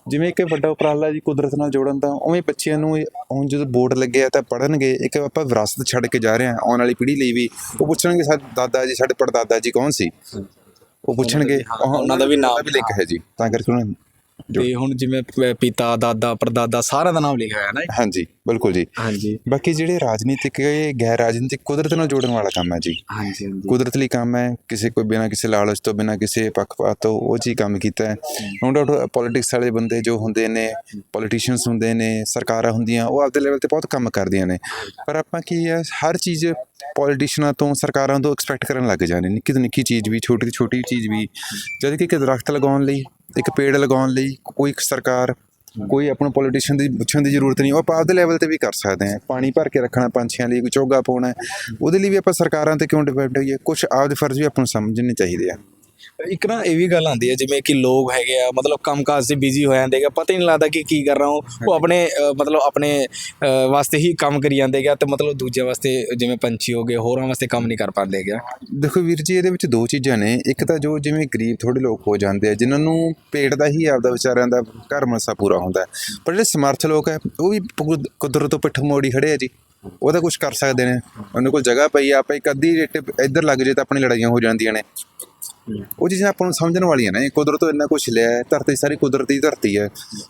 Speaker 1: ਜਿਵੇਂ ਇੱਕ ਵੱਡਾ ਉਪਰਾਲਾ ਜੀ ਕੁਦਰਤ ਨਾਲ ਜੋੜਨ ਦਾ ਉਵੇਂ ਬੱਚਿਆਂ ਨੂੰ ਹੁਣ ਜਦੋਂ ਬੋਰਡ ਲੱਗਿਆ ਤਾਂ ਪੜ੍ਹਨਗੇ ਇੱਕ ਆਪਾਂ ਵਿਰਾਸਤ ਛੱਡ ਕੇ ਜਾ ਰਹੇ ਹਾਂ ਆਉਣ ਵਾਲੀ ਪੀੜ੍ਹੀ ਲਈ ਵੀ। ਉਹ ਪੁੱਛਣਗੇ ਸਾਡੇ ਦਾਦਾ ਜੀ ਸਾਡੇ ਪੜਦਾਦਾ ਜੀ ਕੌਣ ਸੀ। ਉਹ ਪੁੱਛਣਗੇ
Speaker 2: ਉਹਨਾਂ ਦਾ ਵੀ ਨਾਮ-
Speaker 1: ਵੀ ਲਿੰਕ ਹੈ ਜੀ। ਤਾਂ ਕਰਕੇ ਉਹਨਾਂ
Speaker 2: ਤੇ ਹੁਣ ਜਿਵੇਂ ਪਿਤਾ ਦਾਦਾ ਪਰਦਾਦਾ ਸਾਰਿਆਂ ਦਾ ਨਾਮ ਲਿਖਿਆ ਹੋਇਆ ਨਾ ਜੀ?
Speaker 1: ਹਾਂਜੀ ਬਿਲਕੁਲ ਜੀ।
Speaker 2: ਹਾਂਜੀ।
Speaker 1: ਬਾਕੀ ਜਿਹੜੇ ਰਾਜਨੀਤਿਕ ਇਹ ਗੈਰ ਰਾਜਨੀਤਿਕ ਕੁਦਰਤ ਨਾਲ ਜੋੜਨ ਵਾਲਾ ਕੰਮ ਹੈ ਜੀ।
Speaker 2: ਹਾਂਜੀ ਹਾਂਜੀ।
Speaker 1: ਕੁਦਰਤ ਲਈ ਕੰਮ ਹੈ ਕਿਸੇ ਕੋਈ ਬਿਨਾਂ ਕਿਸੇ ਲਾਲਚ ਤੋਂ ਬਿਨਾਂ ਕਿਸੇ ਪੱਖਪਾਤ ਤੋਂ ਉਹ ਚੀਜ਼ ਕੰਮ ਕੀਤਾ ਹੈ। ਨੋ ਡਾਊਟ ਪੋਲਿਟਿਕਸ ਵਾਲੇ ਬੰਦੇ ਜੋ ਹੁੰਦੇ ਨੇ ਪੋਲੀਟੀਸ਼ੀਅਨਸ ਹੁੰਦੇ ਨੇ ਸਰਕਾਰਾਂ ਹੁੰਦੀਆਂ ਉਹ ਆਪਦੇ ਲੈਵਲ ਤੇ ਬਹੁਤ ਕੰਮ ਕਰਦੀਆਂ ਨੇ। ਪਰ ਆਪਾਂ ਕੀ ਹੈ ਹਰ ਚੀਜ਼ ਪੋਲੀਟੀਸ਼ੀਅਨਾਂ ਤੋਂ ਸਰਕਾਰਾਂ ਤੋਂ ਐਕਸਪੈਕਟ ਕਰਨ ਲੱਗ ਜਾਂਦੇ ਨੇ। ਨਿੱਕੀ ਤੋਂ ਨਿੱਕੀ ਚੀਜ਼ ਵੀ ਛੋਟੀ ਤੋਂ ਛੋਟੀ ਚੀਜ਼ ਵੀ। ਜਦ ਕਿ ਇੱਕ ਦਰਖਤ ਲਗਾਉਣ ਲਈ ਇੱਕ ਪੇੜ ਲਗਾਉਣ ਲਈ ਕੋਈ ਸਰਕਾਰ, ਕੋਈ ਆਪਾਂ ਨੂੰ ਪੋਲੀਟੀਸ਼ੀਅਨ ਦੀ ਪੁੱਛਣ ਦੀ ਜ਼ਰੂਰਤ ਨਹੀਂ, ਉਹ ਆਪਾਂ ਆਪਦੇ ਲੈਵਲ ਤੇ ਵੀ ਕਰ ਸਕਦੇ ਹਾਂ। ਪਾਣੀ ਭਰ ਕੇ ਰੱਖਣਾ, ਪੰਛੀਆਂ ਲਈ ਕੋਈ ਚੋਗਾ ਪਾਉਣਾ ਉਹਦੇ ਲਈ ਵੀ ਆਪਾਂ ਸਰਕਾਰਾਂ ਤੇ ਕਿਉਂ ਡਿਪੈਂਡ ਹੋਈਏ? ਕੁਝ ਆਪਦੇ ਫਰਜ਼ ਵੀ ਆਪਾਂ ਨੂੰ ਸਮਝਣੇ ਚਾਹੀਦੇ ਆ।
Speaker 2: ਇੱਕ ਨਾ ਇਹ ਵੀ ਗੱਲ ਆਉਂਦੀ ਹੈ ਜਿਵੇਂ ਕਿ ਲੋਕ ਹੈਗੇ ਆ ਮਤਲਬ ਕੰਮਕਾਜ 'ਚ ਬਿਜ਼ੀ ਹੋ ਜਾਂਦੇ ਹੈਗੇ ਪਤਾ ਹੀ ਨਹੀਂ ਲੱਗਦਾ ਕਿ ਕੀ ਕਰ ਰਹਾ ਹਾਂ। ਉਹ ਆਪਣੇ ਮਤਲਬ ਆਪਣੇ ਵਾਸਤੇ ਹੀ ਕੰਮ ਕਰੀ ਜਾਂਦੇ ਆ ਤੇ ਮਤਲਬ ਦੂਜਿਆਂ ਵਾਸਤੇ ਜਿਵੇਂ ਪੰਛੀ ਹੋ ਗਏ ਹੋਰਾਂ ਵਾਸਤੇ ਕੰਮ ਨਹੀਂ ਕਰ ਪਾਉਂਦੇ ਹੈਗੇ ਆ।
Speaker 1: ਦੇਖੋ ਵੀਰ ਜੀ ਇਹਦੇ ਵਿੱਚ ਦੋ ਚੀਜ਼ਾਂ ਨੇ। ਇੱਕ ਤਾਂ ਜੋ ਜਿਵੇਂ ਗਰੀਬ ਥੋੜੇ ਲੋਕ ਹੋ ਜਾਂਦੇ ਆ ਜਿਨ੍ਹਾਂ ਨੂੰ ਪੇਟ ਦਾ ਹੀ ਆਪਦਾ ਵਿਚਾਰਿਆਂ ਦਾ ਘਰ ਮਸਾ ਪੂਰਾ ਹੁੰਦਾ। ਪਰ ਜਿਹੜੇ ਸਮਰਥ ਲੋਕ ਹੈ ਉਹ ਵੀ ਕੁਦ- ਕੁਦਰਤ ਤੋਂ ਪਿੱਠ ਮੋੜੀ ਖੜੇ ਆ ਜੀ। ਉਹ ਤਾਂ ਕੁਝ ਕਰ ਸਕਦੇ ਨੇ। ਉਹਨਾਂ ਕੋਲ ਜਗ੍ਹਾ ਪਈ ਆ ਆਪਾਂ ਇੱਕ ਅੱਧੀ ਰੇਟ ਇੱਧਰ ਲੱਗ ਜੇ ਤਾਂ ਆਪਣੀ ਲੜਾਈਆਂ ਹੋ ਜਾਂਦੀਆਂ ਨੇ। ਉਹ ਚੀਜ਼ਾਂ ਆਪਾਂ ਨੂੰ ਸਮਝਣ ਵਾਲੀਆਂ ਨੇ ਕੁਦਰਤ ਤੋਂ ਇੰਨਾ ਕੁਝ ਲਿਆ ਹੈ, ਧਰਤੀ ਸਾਰੀ ਕੁਦਰਤੀ ਧਰਤੀ ਹੈ।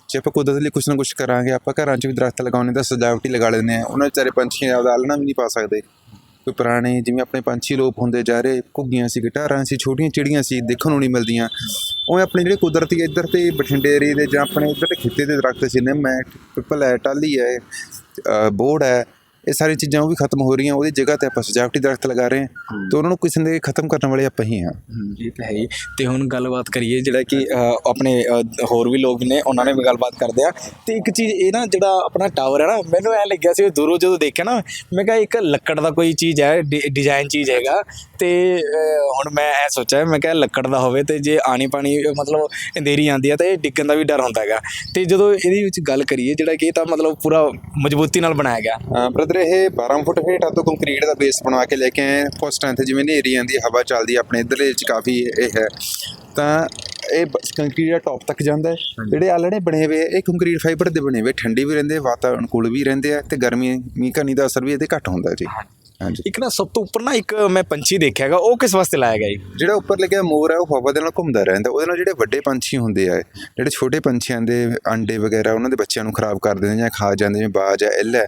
Speaker 1: ਜੇ ਆਪਾਂ ਕੁਦਰਤ ਲਈ ਕੁਝ ਨਾ ਕੁਝ ਕਰਾਂਗੇ ਆਪਾਂ ਘਰਾਂ 'ਚ ਵੀ ਦਰਖਤ ਲਗਾਉਣੇ ਤਾਂ ਸਜਾਵਟੀ ਲਗਾ ਲੈਂਦੇ ਆ ਉਹਨਾਂ ਵਿਚਾਰੇ ਪੰਛੀ ਆਪਦਾ ਆਲਣਾ ਵੀ ਨਹੀਂ ਪਾ ਸਕਦੇ। ਕੋਈ ਪੁਰਾਣੇ ਜਿਵੇਂ ਆਪਣੇ ਪੰਛੀ ਲੋਪ ਹੁੰਦੇ ਜਾ ਰਹੇ ਘੁੱਗੀਆਂ ਸੀ ਗਿਟਾਰਾਂ ਸੀ ਛੋਟੀਆਂ ਚਿੜੀਆਂ ਸੀ ਦੇਖਣ ਨੂੰ ਨਹੀਂ ਮਿਲਦੀਆਂ। ਉਹ ਆਪਣੇ ਜਿਹੜੇ ਕੁਦਰਤੀ ਇੱਧਰ ਤੇ ਬਠਿੰਡੇ ਏਰੀਏ ਦੇ ਜਾਂ ਆਪਣੇ ਇੱਧਰ ਦੇ ਖਿੱਤੇ ਦੇ ਦਰਖਤ ਸੀ ਨਿੰਮ ਹੈ ਪਿੱਪਲ ਹੈ ਟਾਲੀ ਹੈ ਬੋੜ ਹੈ ਇਹ ਸਾਰੀ ਚੀਜ਼ਾਂ ਉਹ ਵੀ ਖਤਮ ਹੋ ਰਹੀਆਂ ਉਹਦੀ ਜਗ੍ਹਾ ਤੇ ਆਪਾਂ ਸਜਾਵਟੀ ਦਰਖਤ ਲਗਾ ਰਹੇ ਹਾਂ ਤੇ ਉਹਨਾਂ ਨੂੰ ਕਿਸੇ ਨੇ ਖਤਮ ਕਰਨ ਵਾਲੇ ਆਪਾਂ ਹੀ ਹਾਂ।
Speaker 2: ਇਹ ਤਾਂ ਹੈ ਹੀ। ਤੇ ਹੁਣ ਗੱਲਬਾਤ ਕਰੀਏ ਜਿਹੜਾ ਕਿ ਆਪਣੇ ਹੋਰ ਵੀ ਲੋਕ ਨੇ ਉਹਨਾਂ ਨੇ ਵੀ ਗੱਲਬਾਤ ਕਰਦੇ ਆ। ਤੇ ਇੱਕ ਚੀਜ਼ ਇਹ ਨਾ ਜਿਹੜਾ ਆਪਣਾ ਟਾਵਰ ਹੈ ਨਾ ਮੈਨੂੰ ਐ ਲੱਗਿਆ ਸੀ ਦੂਰੋਂ ਜਦੋਂ ਦੇਖਿਆ ਨਾ ਮੈਂ ਕਿਹਾ ਇੱਕ ਲੱਕੜ ਦਾ ਕੋਈ ਚੀਜ਼ ਹੈ ਡਿਜ਼ਾਈਨ ਚੀਜ਼ ਹੈਗਾ। ਤੇ ਹੁਣ ਮੈਂ ਐ ਸੋਚਿਆ ਮੈਂ ਕਿਹਾ ਲੱਕੜ ਦਾ ਹੋਵੇ ਤੇ ਜੇ ਆਣੀ ਪਾਣੀ ਮਤਲਬ ਅੰਧੇਰੀ ਆਉਂਦੀ ਹੈ ਤੇ ਇਹ ਡਿੱਗਣ ਦਾ ਵੀ ਡਰ ਹੁੰਦਾ ਹੈਗਾ। ਤੇ ਜਦੋਂ ਇਹਦੇ ਵਿੱਚ ਗੱਲ ਕਰੀਏ ਜਿਹੜਾ ਕਿ ਇਹ ਤਾਂ ਮਤਲਬ ਪੂਰਾ ਮਜ਼ਬੂਤੀ ਨਾਲ ਬਣਾਇਆ ਗਿਆ।
Speaker 1: ਬ੍ਰਦਰ ਇਹ 12 ਫੁੱਟ ਹੇਠਾਂ ਤੋਂ ਕੰਕਰੀਟ ਦਾ ਬੇਸ ਬਣਾ ਕੇ ਲੈ ਕੇ ਆਏ ਫੋਰ ਸਟਰੈਂਥ ਜਿਵੇਂ ਹਨੇਰੀ ਆਂਦੀ ਹਵਾ ਚੱਲਦੀ ਆਪਣੇ ਇਧਰਲੇ ਚ ਕਾਫੀ ਇਹ ਹੈ। ਤਾਂ ਇਹ ਕੰਕਰੀਟ ਦਾ ਟੌਪ ਤੱਕ ਜਾਂਦਾ ਹੈ। ਜਿਹੜੇ ਆਲਣੇ ਬਣੇ ਹੋਏ ਇਹ ਕੰਕਰੀਟ ਫਾਈਬਰ ਦੇ ਬਣੇ ਹੋਏ ਠੰਡੀ ਵੀ ਰਹਿੰਦੇ ਵਾਤਾਵਰਣ ਅਨੁਕੂਲ ਵੀ ਰਹਿੰਦੇ ਆ ਤੇ ਗਰਮੀ ਮੀਂਹ ਕਣੀ ਦਾ ਅਸਰ ਵੀ ਇਹਦੇ ਘੱਟ ਹੁੰਦਾ ਜੀ। ਹਾਂਜੀ।
Speaker 2: ਇੱਕ ਨਾ ਸਭ ਤੋਂ ਉੱਪਰ ਨਾ ਇੱਕ ਮੈਂ ਪੰਛੀ ਦੇਖਿਆ ਹੈਗਾ ਉਹ ਕਿਸ ਵਾਸਤੇ ਲਾਇਆ ਗਿਆ ਜੀ?
Speaker 1: ਜਿਹੜਾ ਉੱਪਰ ਲੱਗਿਆ ਮੋਰ ਹੈ ਉਹ ਹਵਾ ਦੇ ਨਾਲ ਘੁੰਮਦਾ ਰਹਿੰਦਾ। ਉਹਦੇ ਨਾਲ ਜਿਹੜੇ ਵੱਡੇ ਪੰਛੀ ਹੁੰਦੇ ਆ ਜਿਹੜੇ ਛੋਟੇ ਪੰਛੀਆਂ ਦੇ ਅੰਡੇ ਵਗੈਰਾ ਉਹਨਾਂ ਦੇ ਬੱਚਿਆਂ ਨੂੰ ਖਰਾਬ ਕਰ ਦਿੰਦੇ ਜਾਂ ਖਾ ਜਾਂਦੇ ਜਿਵੇਂ ਬਾਜ ਹੈ ਇੱਲ ਹੈ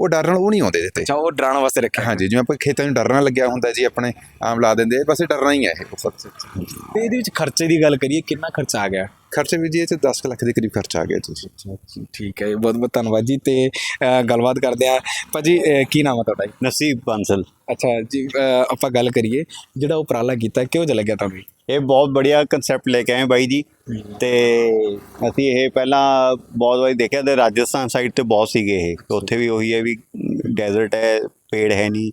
Speaker 1: ਉਹ ਡਰ ਨਾਲ ਉਹ ਨਹੀਂ ਆਉਂਦੇ ਇਹਦੇ ਤੇ
Speaker 2: ਅੱਛਾ ਉਹ ਡਰਾਉਣ ਵਾਸਤੇ ਰੱਖਿਆ
Speaker 1: ਹਾਂਜੀ ਜਿਵੇਂ ਆਪਾਂ ਖੇਤਾਂ 'ਚ ਡਰਨਾ ਲੱਗਿਆ ਹੁੰਦਾ ਜੀ ਆਪਣੇ ਆਮ ਲਾ ਦਿੰਦੇ ਆ ਬਸ ਡਰਨਾ ਹੀ ਹੈ ਇਹ।
Speaker 2: ਤੇ ਇਹਦੇ ਵਿੱਚ ਖਰਚੇ ਦੀ ਗੱਲ ਕਰੀਏ ਕਿੰਨਾ ਖਰਚਾ ਆ ਗਿਆ?
Speaker 1: ਖਰਚਾ ਵੀ ਜੀ ਇਹ 'ਚ 10 ਕੁ ਲੱਖ ਦੇ ਕਰੀਬ ਖਰਚਾ ਆ ਗਿਆ ਜੀ
Speaker 2: ਠੀਕ ਹੈ ਬਹੁਤ ਬਹੁਤ ਧੰਨਵਾਦ ਜੀ ਤੇ ਗੱਲਬਾਤ ਕਰਦੇ ਆ ਭਾਜੀ ਕੀ ਨਾਮ ਹੈ ਤੁਹਾਡਾ ਜੀ?
Speaker 3: ਨਸੀਬ ਬਾਂਸਲ।
Speaker 2: ਅੱਛਾ ਜੀ ਆਪਾਂ ਗੱਲ ਕਰੀਏ ਜਿਹੜਾ ਉਪਰਾਲਾ ਕੀਤਾ ਕਿਉਂ ਜਿਹਾ ਲੱਗਿਆ ਤੁਹਾਨੂੰ?
Speaker 3: ਇਹ ਬਹੁਤ ਬੜੀਆ ਕਨਸੈਪਟ ਲੈ ਕੇ ਆਏ ਬਾਈ ਜੀ। ਤੇ ਅਸੀਂ ਇਹ ਪਹਿਲਾਂ ਬਹੁਤ ਵਾਰੀ ਦੇਖਿਆ ਤੇ ਰਾਜਸਥਾਨ ਸਾਈਡ ਤੇ ਬਹੁਤ ਸੀਗੇ ਇਹ। ਉੱਥੇ ਵੀ ਉਹੀ ਹੈ ਵੀ ਡੈਜ਼ਰਟ ਹੈ ਪੇੜ ਹੈ ਨਹੀਂ।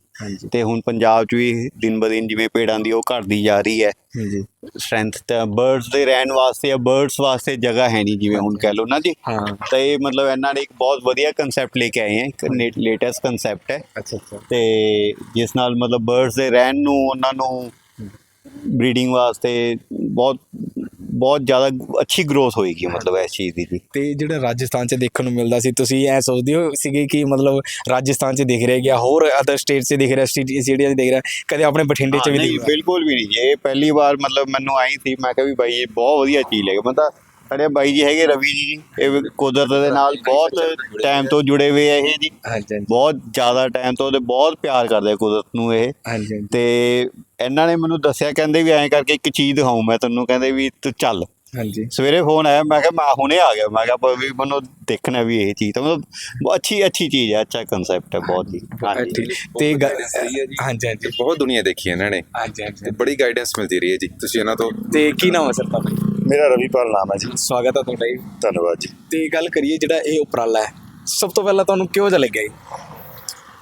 Speaker 3: ਤੇ ਹੁਣ ਪੰਜਾਬ 'ਚ ਵੀ ਦਿਨ ਬ ਦਿਨ ਜਿਵੇਂ ਪੇੜਾਂ ਦੀ ਉਹ ਘਟਦੀ ਜਾ ਰਹੀ ਹੈ।
Speaker 2: ਜੀ
Speaker 3: ਸਟਰੈਂਥ ਤਾਂ ਬਰਡਸ ਦੇ ਰਹਿਣ ਵਾਸਤੇ ਜਾਂ ਬਰਡਸ ਵਾਸਤੇ ਜਗ੍ਹਾ ਹੈ ਨਹੀਂ ਜਿਵੇਂ ਹੁਣ ਕਹਿ ਲਓ ਨਾ ਜੀ। ਤਾਂ ਇਹ ਮਤਲਬ ਇਹਨਾਂ ਨੇ ਇੱਕ ਬਹੁਤ ਵਧੀਆ ਕਨਸੈਪਟ ਲੈ ਕੇ ਆਏ ਹੈ। ਇੱਕ ਲੇਟੈਸਟ ਕਨਸੈਪਟ ਹੈ।
Speaker 2: ਅੱਛਾ ਅੱਛਾ।
Speaker 3: ਤੇ ਜਿਸ ਨਾਲ ਮਤਲਬ ਬਰਡਸ ਦੇ ਰਹਿਣ ਨੂੰ ਉਹਨਾਂ ਨੂੰ ਬਰੀਡਿੰਗ ਵਾਸਤੇ ਬਹੁਤ ਬਹੁਤ ਜ਼ਿਆਦਾ ਅੱਛੀ ਗਰੋਥ ਹੋਏਗੀ ਮਤਲਬ ਇਸ ਚੀਜ਼ ਦੀ ਜੀ
Speaker 2: ਤੇ ਜਿਹੜਾ ਰਾਜਸਥਾਨ 'ਚ ਦੇਖਣ ਨੂੰ ਮਿਲਦਾ ਸੀ ਤੁਸੀਂ ਐ ਸੋਚਦੇ ਹੋ ਸੀਗੇ ਕਿ ਮਤਲਬ ਰਾਜਸਥਾਨ 'ਚ ਦਿਖ ਰਿਹਾ ਗਿਆ ਹੋਰ ਅਦਰ ਸਟੇਟ 'ਚ ਦਿਖ ਰਿਹਾ ਸਿਟੀਆਂ 'ਚ ਦਿਖ ਰਿਹਾ ਕਦੇ ਆਪਣੇ ਬਠਿੰਡੇ 'ਚ ਵੀ
Speaker 3: ਨਹੀਂ ਬਿਲਕੁਲ ਵੀ ਨਹੀਂ ਇਹ ਪਹਿਲੀ ਵਾਰ ਮਤਲਬ ਮੈਨੂੰ ਆਈ ਸੀ ਮੈਂ ਕਿਹਾ ਵੀ ਬਾਈ ਇਹ ਬਹੁਤ ਵਧੀਆ ਚੀਜ਼ ਲੱਗੀ ਮੈਂ ਤਾਂ ਸਾਡੇ ਬਾਈ ਜੀ ਹੈਗੇ ਰਵੀ ਜੀ ਇਹ ਕੁਦਰਤ ਦੇ ਨਾਲ ਬਹੁਤ ਟਾਈਮ ਤੋਂ ਜੁੜੇ ਹੋਏ ਆ ਇਹ ਜੀ।
Speaker 2: ਹਾਂਜੀ
Speaker 3: ਬਹੁਤ ਜ਼ਿਆਦਾ ਟਾਈਮ ਤੋਂ ਤੇ ਬਹੁਤ ਪਿਆਰ ਕਰਦੇ ਆ ਕੁਦਰਤ ਨੂੰ ਇਹ।
Speaker 2: ਹਾਂਜੀ
Speaker 3: ਤੇ ਇਹਨਾਂ ਨੇ ਮੈਨੂੰ ਦੱਸਿਆ ਕਹਿੰਦੇ ਵੀ ਐਂ ਕਰਕੇ ਇੱਕ ਚੀਜ਼ ਦਿਖਾਉਂ ਮੈਂ ਤੈਨੂੰ ਕਹਿੰਦੇ ਵੀ ਤੂੰ ਚੱਲ।
Speaker 2: ਹਾਂਜੀ।
Speaker 3: ਸਵੇਰੇ ਫੋਨ ਆਇਆ ਮੈਂ ਕਿਹਾ ਮੈਂ ਹੁਣੇ ਆ ਗਿਆ। ਮੈਂ ਕਿਹਾ ਪਰ ਵੀ ਮੈਨੂੰ ਦੇਖਣਾ ਵੀ ਇਹ ਚੀਜ਼ ਤਾਂ ਮਤਲਬ ਬਹੁਤ ਅੱਛੀ ਅੱਛੀ ਚੀਜ਼ ਹੈ ਅੱਛਾ ਕਨਸੈਪਟ ਹੈ ਬਹੁਤ ਹੀ ਹਾਂਜੀ।
Speaker 2: ਤੇ ਗ-
Speaker 1: ਸਹੀ ਹੈ ਜੀ।
Speaker 2: ਹਾਂਜੀ ਹਾਂਜੀ।
Speaker 1: ਬਹੁਤ ਦੁਨੀਆ ਦੇਖੀ ਇਹਨਾਂ ਨੇ।
Speaker 2: ਹਾਂਜੀ ਹਾਂਜੀ।
Speaker 1: ਬੜੀ ਗਾਈਡੈਂਸ ਮਿਲਦੀ ਰਹੀ ਹੈ ਜੀ। ਤੁਸੀਂ ਇਹਨਾਂ ਤੋਂ
Speaker 2: ਤੇ ਕੀ ਨਾਮ ਹੈ ਸਰ ਤੁਹਾਡਾ?
Speaker 4: ਮੇਰਾ ਰਵੀਪਾਲ ਨਾਮ ਹੈ ਜੀ।
Speaker 2: ਸਵਾਗਤ ਹੈ ਤੁਹਾਡਾ ਜੀ।
Speaker 4: ਧੰਨਵਾਦ ਜੀ।
Speaker 2: ਤੇ ਗੱਲ ਕਰੀਏ ਜਿਹੜਾ ਇਹ ਉਪਰਾਲਾ ਹੈ ਸਭ ਤੋਂ ਪਹਿਲਾਂ ਤੁਹਾਨੂੰ ਕਿਉਂ ਜਿਹਾ ਲੱਗਿਆ ਜੀ?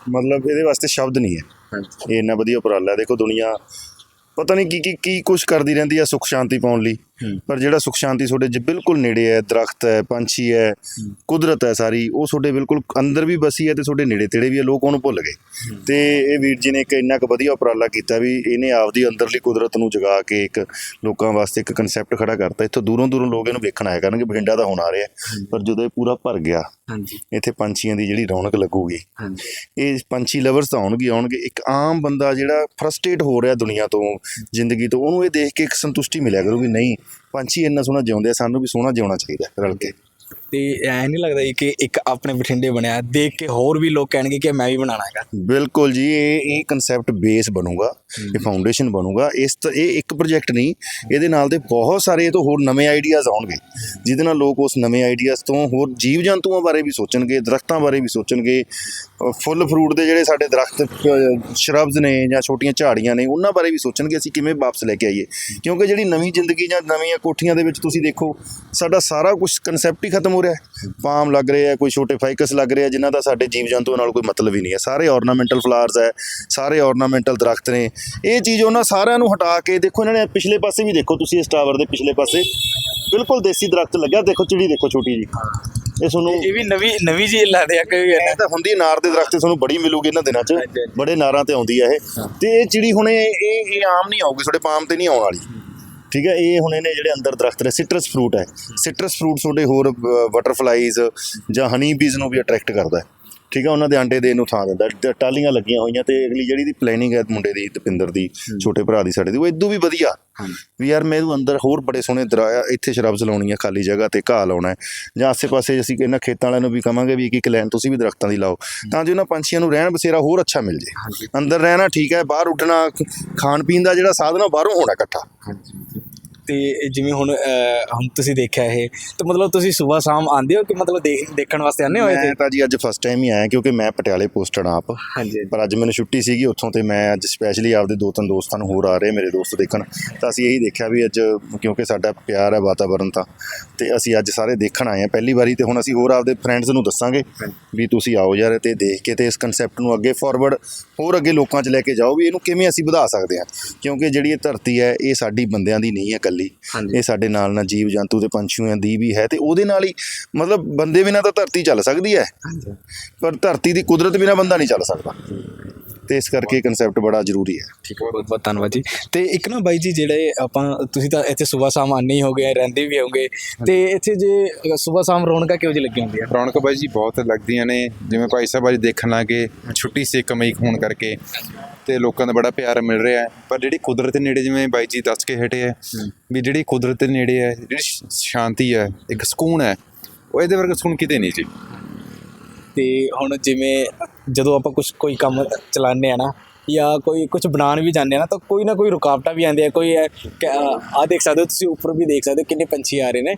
Speaker 4: ਮਤਲਬ ਇਹਦੇ ਵਾਸਤੇ ਸ਼ਬਦ ਨਹੀਂ ਹੈ। ਇਹ ਇੰਨਾ ਵਧੀਆ ਉਪਰਾਲਾ ਹੈ। ਦੇਖੋ ਦੁਨੀਆ ਪਤਾ ਨਹੀਂ ਕੀ ਕੀ ਕੀ ਕੁਝ ਕਰਦੀ ਰਹਿੰਦੀ ਹੈ ਸੁਖ ਸ਼ਾਂਤੀ ਪਾਉਣ ਲਈ। ਪਰ ਜਿਹੜਾ ਸੁਖ ਸ਼ਾਂਤੀ ਤੁਹਾਡੇ ਜ ਬਿਲਕੁਲ ਨੇੜੇ ਹੈ ਦਰਖਤ ਹੈ ਪੰਛੀ ਹੈ ਕੁਦਰਤ ਹੈ ਸਾਰੀ ਉਹ ਤੁਹਾਡੇ ਬਿਲਕੁਲ ਅੰਦਰ ਵੀ ਬਸੀ ਹੈ ਤੇ ਤੁਹਾਡੇ ਨੇੜੇ ਤੇੜੇ ਵੀ ਹੈ ਲੋਕ ਉਹਨੂੰ ਭੁੱਲ ਗਏ। ਤੇ ਇਹ ਵੀਰ ਜੀ ਨੇ ਇੱਕ ਇੰਨਾ ਕੁ ਵਧੀਆ ਉਪਰਾਲਾ ਕੀਤਾ ਵੀ ਇਹਨੇ ਆਪਦੀ ਅੰਦਰਲੀ ਕੁਦਰਤ ਨੂੰ ਜਗਾ ਕੇ ਇੱਕ ਲੋਕਾਂ ਵਾਸਤੇ ਇੱਕ ਕਨਸੈਪਟ ਖੜਾ ਕਰਤਾ। ਇੱਥੋਂ ਦੂਰੋਂ ਦੂਰੋਂ ਲੋਕ ਇਹਨੂੰ ਵੇਖਣ ਆਇਆ ਕਰਨਗੇ ਬਠਿੰਡਾ ਦਾ ਹੁਣ ਆ ਰਿਹਾ। ਪਰ ਜਦੋਂ ਇਹ ਪੂਰਾ ਭਰ ਗਿਆ
Speaker 2: ਹਾਂਜੀ।
Speaker 4: ਇੱਥੇ ਪੰਛੀਆਂ ਦੀ ਜਿਹੜੀ ਰੌਣਕ ਲੱਗੂਗੀ
Speaker 2: ਹਾਂਜੀ।
Speaker 4: ਇਹ ਪੰਛੀ ਲਵਰਸ ਤਾਂ ਆਉਣਗੇ ਆਉਣਗੇ। ਇੱਕ ਆਮ ਬੰਦਾ ਜਿਹੜਾ ਫਰਸਟ੍ਰੇਟ ਹੋ ਰਿਹਾ ਦੁਨੀਆ ਤੋਂ ਜ਼ਿੰਦਗੀ ਤੋਂ ਉਹਨੂੰ ਇਹ ਦੇਖ ਕੇ ਇੱਕ ਸੰਤੁਸ਼ਟੀ ਮਿਲਿਆ ਕਰੂਗੀ ਨਹੀਂ ਪੰਛੀ ਇੰਨਾ ਸੋਹਣਾ ਜਿਉਂਦੇ ਆ ਸਾਨੂੰ ਵੀ ਸੋਹਣਾ ਜਿਉਣਾ ਚਾਹੀਦਾ ਰਲ ਕੇ।
Speaker 2: ਤੇ ਐ ਨਹੀਂ ਲੱਗਦਾ ਜੀ ਕਿ ਇੱਕ ਆਪਣੇ ਬਠਿੰਡੇ ਬਣਿਆ ਦੇਖ ਕੇ ਹੋਰ ਵੀ ਲੋਕ ਕਹਿਣਗੇ ਕਿ ਮੈਂ ਵੀ ਬਣਾਉਣਾ ਹੈਗਾ।
Speaker 4: ਬਿਲਕੁਲ ਜੀ ਇਹ ਇਹ ਕਨਸੈਪਟ ਬੇਸ ਬਣੂਗਾ ਇਹ ਫਾਊਂਡੇਸ਼ਨ ਬਣੂਗਾ ਇਸ ਤਾਂ ਇਹ ਇੱਕ ਪ੍ਰੋਜੈਕਟ ਨਹੀਂ ਇਹਦੇ ਨਾਲ ਦੇ ਬਹੁਤ ਸਾਰੇ ਇਹ ਤੋਂ ਹੋਰ ਨਵੇਂ ਆਈਡੀਆਜ਼ ਆਉਣਗੇ ਜਿਹਦੇ ਨਾਲ ਲੋਕ ਉਸ ਨਵੇਂ ਆਈਡੀਆਜ਼ ਤੋਂ ਹੋਰ ਜੀਵ ਜੰਤੂਆਂ ਬਾਰੇ ਵੀ ਸੋਚਣਗੇ ਦਰਖਤਾਂ ਬਾਰੇ ਵੀ ਸੋਚਣਗੇ ਫੁੱਲ ਫਰੂਟ ਦੇ ਜਿਹੜੇ ਸਾਡੇ ਦਰਖਤ ਸ਼ਰਬਸ ਨੇ ਜਾਂ ਛੋਟੀਆਂ ਝਾੜੀਆਂ ਨੇ ਉਹਨਾਂ ਬਾਰੇ ਵੀ ਸੋਚਣਗੇ ਅਸੀਂ ਕਿਵੇਂ ਵਾਪਸ ਲੈ ਕੇ ਆਈਏ। ਕਿਉਂਕਿ ਜਿਹੜੀ ਨਵੀਂ ਜ਼ਿੰਦਗੀ ਜਾਂ ਨਵੀਆਂ ਕੋਠੀਆਂ ਦੇ ਵਿੱਚ ਤੁਸੀਂ ਦੇਖੋ ਸਾਡਾ ਸਾਰਾ ਕੁਝ ਕਨਸੈਪਟ ਹੀ ਖਤਮ ਹੋ ਰਿਹਾ ਹੈ। ਪਾਮ ਲੱਗ ਰਹੇ ਆ ਕੋਈ ਛੋਟੇ ਫਾਈਕਸ ਲੱਗ ਰਹੇ ਆ ਜਿਨ੍ਹਾਂ ਦਾ ਸਾਡੇ ਜੀਵ ਜੰਤੂਆਂ ਨਾਲ ਕੋਈ ਮਤਲਬ ਹੀ ਨਹੀਂ ਹੈ। ਸਾਰੇ ਆਰਨਾਮੈਂਟਲ ਫਲਾਵਰਸ ਹੈ ਸਾਰੇ ਆਰਨਾਮੈਂਟਲ ਦਰਖਤ ਨੇ। ਇਹ ਚੀਜ਼ ਉਹਨਾਂ ਸਾਰਿਆਂ ਨੂੰ ਹਟਾ ਕੇ ਦੇਖੋ ਇਹਨਾਂ ਨੇ ਪਿਛਲੇ ਪਾਸੇ ਵੀ ਦੇਖੋ ਤੁਸੀਂ ਇਸ ਟਾਵਰ ਦੇ ਪਿਛਲੇ ਪਾਸੇ। ਬਿਲਕੁਲ ਦੇਸੀ ਦਰਖਤ ਲੱਗਿਆ ਦੇਖੋ ਚਿੜੀ ਦੇਖੋ ਛੋਟੀ ਜੀ ਇਹ ਤੁਹਾਨੂੰ
Speaker 2: ਇਹ ਵੀ ਨਵੀਂ ਨਵੀਂ ਜੀ ਲੱਗਦੇ ਆ ਕਿ
Speaker 4: ਇਹ ਤਾਂ ਹੁੰਦੀ ਨਾਰ ਦੇ ਦਰਖਤ ਤੁਹਾਨੂੰ ਬੜੀ ਮਿਲੂਗੀ ਇਹਨਾਂ ਦਿਨਾਂ 'ਚ। ਬੜੇ ਨਾਰਾਂ ਤੇ ਆਉਂਦੀ ਆ ਇਹ। ਤੇ ਇਹ ਚਿੜੀ ਹੁਣ ਇਹ ਇਹ ਆਮ ਨਹੀਂ ਆਊਗੀ ਤੁਹਾਡੇ ਪਾਮ ਤੇ ਨਹੀਂ ਆਉਣ ਵਾਲੀ। ਠੀਕ ਹੈ, ਇਹ ਹੁਣ ਇਹਨੇ ਜਿਹੜੇ ਅੰਦਰ ਦਰਖਤ ਨੇ ਸਿਟਰਸ ਫਰੂਟ ਹੈ। ਸਿਟਰਸ ਫਰੂਟ ਤੁਹਾਡੇ ਹੋਰ ਬਟਰਫਲਾਈਜ਼ ਜਾਂ ਹਨੀ ਬੀਜ਼ ਨੂੰ ਵੀ ਅਟਰੈਕਟ ਕਰਦਾ ਹੈ। ਠੀਕ ਹੈ ਉਹਨਾਂ ਦੇ ਆਂਡੇ ਦੇਣ ਨੂੰ ਥਾਂ ਦਿੰਦਾ। ਟਾਲੀਆਂ ਲੱਗੀਆਂ ਹੋਈਆਂ ਤੇ ਅਗਲੀ ਜਿਹੜੀ ਦੀ ਪਲੈਨਿੰਗ ਹੈ ਮੁੰਡੇ ਦੀ ਦਪਿੰਦਰ ਦੀ ਛੋਟੇ ਭਰਾ ਦੀ ਸਾਡੇ ਦੀ ਉਹ ਇਦੋਂ ਵੀ ਵਧੀਆ। ਵੀ ਯਾਰ ਮੈਂ ਇਹਨੂੰ ਅੰਦਰ ਹੋਰ ਬੜੇ ਸੋਹਣੇ ਦਰਾਇਆ ਇੱਥੇ ਸ਼ਰਬਸ ਲਾਉਣੀ ਹੈ ਖਾਲੀ ਜਗ੍ਹਾ ਤੇ ਘਾਹ ਲਾਉਣਾ ਹੈ। ਜਾਂ ਆਸੇ-ਪਾਸੇ ਅਸੀਂ ਇਹਨਾਂ ਖੇਤਾਂ ਵਾਲਿਆਂ ਨੂੰ ਵੀ ਕਵਾਂਗੇ ਵੀ ਇੱਕ ਇੱਕ ਲਾਈਨ ਤੁਸੀਂ ਵੀ ਦਰਖਤਾਂ ਦੀ ਲਾਓ। ਤਾਂ ਜੋ ਉਹਨਾਂ ਪੰਛੀਆਂ ਨੂੰ ਰਹਿਣ ਬਸੇਰਾ ਹੋਰ ਅੱਛਾ ਮਿਲ ਜੇ। ਅੰਦਰ ਰਹਿਣਾ ਠੀਕ ਹੈ ਬਾਹਰ ਉੱਠਣਾ ਖਾਣ ਪੀਣ ਦਾ ਜਿਹੜਾ ਸਾਧਨ ਆ ਉਹ ਬਾਹਰੋਂ ਹੋਣਾ ਇਕੱਠਾ।
Speaker 2: ਤੇ ਜਿਵੇਂ ਹੁਣ ਅਹ, ਹੁਣ ਤੁਸੀਂ ਦੇਖਿਆ ਇਹ ਤਾਂ ਮਤਲਬ ਤੁਸੀਂ ਸਵੇਰ ਸ਼ਾਮ ਆਉਂਦੇ ਹੋ ਕਿ ਮਤਲਬ ਦੇਖ- ਦੇਖਣ ਵਾਸਤੇ ਆਉਂਦੇ ਹੋ
Speaker 4: ਮੈਂ
Speaker 2: ਇੱਥੇ
Speaker 4: ਤਾਂ ਜੀ ਅੱਜ ਫਸਟ ਟਾਈਮ ਹੀ ਆਇਆ ਕਿਉਂਕਿ ਮੈਂ ਪਟਿਆਲੇ ਪੋਸਟਡ ਆਪ।
Speaker 2: ਹਾਂਜੀ
Speaker 4: ਪਰ ਅੱਜ ਮੈਨੂੰ ਛੁੱਟੀ ਸੀਗੀ ਉੱਥੋਂ ਤੇ ਮੈਂ ਅੱਜ ਸਪੈਸ਼ਲੀ ਆਪਦੇ ਦੋ ਤਿੰਨ ਦੋਸਤਾਂ ਨੂੰ ਹੋਰ ਆ ਰਹੇ ਮੇਰੇ ਦੋਸਤ ਦੇਖਣ। ਤਾਂ ਅਸੀਂ ਇਹੀ ਦੇਖਿਆ ਵੀ ਅੱਜ ਕਿਉਂਕਿ ਸਾਡਾ ਪਿਆਰ ਹੈ ਵਾਤਾਵਰਨ ਤਾਂ। ਤੇ ਅਸੀਂ ਅੱਜ ਸਾਰੇ ਦੇਖਣ ਆਏ ਹਾਂ ਪਹਿਲੀ ਵਾਰੀ ਤੇ ਹੁਣ ਅਸੀਂ ਹੋਰ ਆਪਦੇ ਫਰੈਂਡਸ ਨੂੰ ਦੱਸਾਂਗੇ ਵੀ ਤੁਸੀਂ ਆਓ ਯਾਰ ਤੇ ਦੇਖ ਕੇ ਤੇ ਇਸ ਕਨਸੈਪਟ ਨੂੰ ਅੱਗੇ ਫਾਰਵਰਡ ਹੋਰ ਅੱਗੇ ਲੋਕਾਂ 'ਚ ਲੈ ਕੇ ਜਾਓ ਵੀ ਇਹਨੂੰ ਕਿਵੇਂ ਅਸੀਂ ਵਧਾ ਸਕਦੇ ਹਾਂ। ਕਿਉਂਕਿ ਜਿਹੜੀ ਇਹ ਧਰਤੀ ਹੈ ਇਹ ਸਾਡੀ ਬੰਦਿਆਂ ਦੀ ਨਹੀਂ ਹੈ ਇਕੱਲੀ।
Speaker 2: ਹਾਂਜੀ।
Speaker 4: ਇਹ ਸਾਡੇ ਨਾਲ ਨਾਲ ਜੀਵ ਜੰਤੂ ਤੇ ਪੰਛੀਆਂ ਦੀ ਵੀ ਹੈ ਤੇ ਉਹਦੇ ਨਾਲ ਹੀ ਮਤਲਬ ਬੰਦੇ ਬਿਨਾਂ ਤਾਂ ਧਰਤੀ ਚੱਲ ਸਕਦੀ ਹੈ। ਪਰ ਧਰਤੀ ਦੀ ਕੁਦਰਤ ਬਿਨਾਂ ਬੰਦਾ ਨਹੀਂ ਚੱਲ ਸਕਦਾ। ਤੇ ਇਸ ਕਰਕੇ ਇਹ ਕਨਸੈਪਟ ਬੜਾ ਜ਼ਰੂਰੀ ਹੈ।
Speaker 2: ਠੀਕ ਹੈ ਬਹੁਤ ਬਹੁਤ ਧੰਨਵਾਦ ਜੀ। ਤੇ ਇੱਕ ਨਾ ਬਾਈ ਜੀ ਜਿਹੜੇ ਆਪਾਂ ਤੁਸੀਂ ਤਾਂ ਇੱਥੇ ਸਵੇਰ ਸ਼ਾਮ ਆਉਂਦੇ ਹੀ ਹੋਗੇ ਰਹਿੰਦੇ ਵੀ ਹੋਗੇ। ਤੇ ਇੱਥੇ ਜੇ ਸਵੇਰ ਸ਼ਾਮ ਰੌਣਕਾਂ ਕਿਉਂ ਜਿਹੀ ਲੱਗੀ ਹੁੰਦੀ ਆ
Speaker 1: ਰੌਣਕ ਬਾਈ ਜੀ ਬਹੁਤ ਲੱਗਦੀਆਂ ਨੇ। ਜਿਵੇਂ ਭਾਈ ਸਾਹਿਬ ਅੱਜ ਦੇਖਣ ਲੱਗੇ ਛੁੱਟੀ ਸੀ ਕਮਾਈ ਹੋਣ ਕਰਕੇ। ਤੇ ਲੋਕਾਂ ਦਾ ਬੜਾ ਪਿਆਰ ਮਿਲ ਰਿਹਾ ਹੈ। ਪਰ ਜਿਹੜੀ ਕੁਦਰਤ ਦੇ ਨੇੜੇ ਜਿਵੇਂ ਬਾਈ ਜੀ ਦੱਸ ਕੇ ਹਟੇ ਹੈ ਵੀ ਜਿਹੜੀ ਕੁਦਰਤ ਦੇ ਨੇੜੇ ਹੈ ਜਿਹੜੀ ਸ਼ਾਂਤੀ ਹੈ ਇੱਕ ਸਕੂਨ ਹੈ ਉਹ ਇਹਦੇ ਵਰਗਾ ਸਕੂਨ ਕਿਤੇ ਨਹੀਂ ਜੀ
Speaker 2: ਤੇ ਹੁਣ ਜਿਵੇਂ ਜਦੋਂ ਆਪਾਂ ਕੁਝ ਕੋਈ ਕੰਮ ਚਲਾਉਂਦੇ ਆ ਨਾ ਜਾਂ ਕੋਈ ਕੁਝ ਬਣਾਉਣ ਵੀ ਜਾਂਦੇ ਆ ਨਾ ਤਾਂ ਕੋਈ ਨਾ ਕੋਈ ਰੁਕਾਵਟਾਂ ਵੀ ਆਉਂਦੀਆਂ। ਕੋਈ ਆ ਦੇਖ ਸਕਦੇ ਹੋ ਤੁਸੀਂ ਉੱਪਰ ਵੀ ਦੇਖ ਸਕਦੇ ਹੋ ਕਿੰਨੇ ਪੰਛੀ ਆ ਰਹੇ ਨੇ।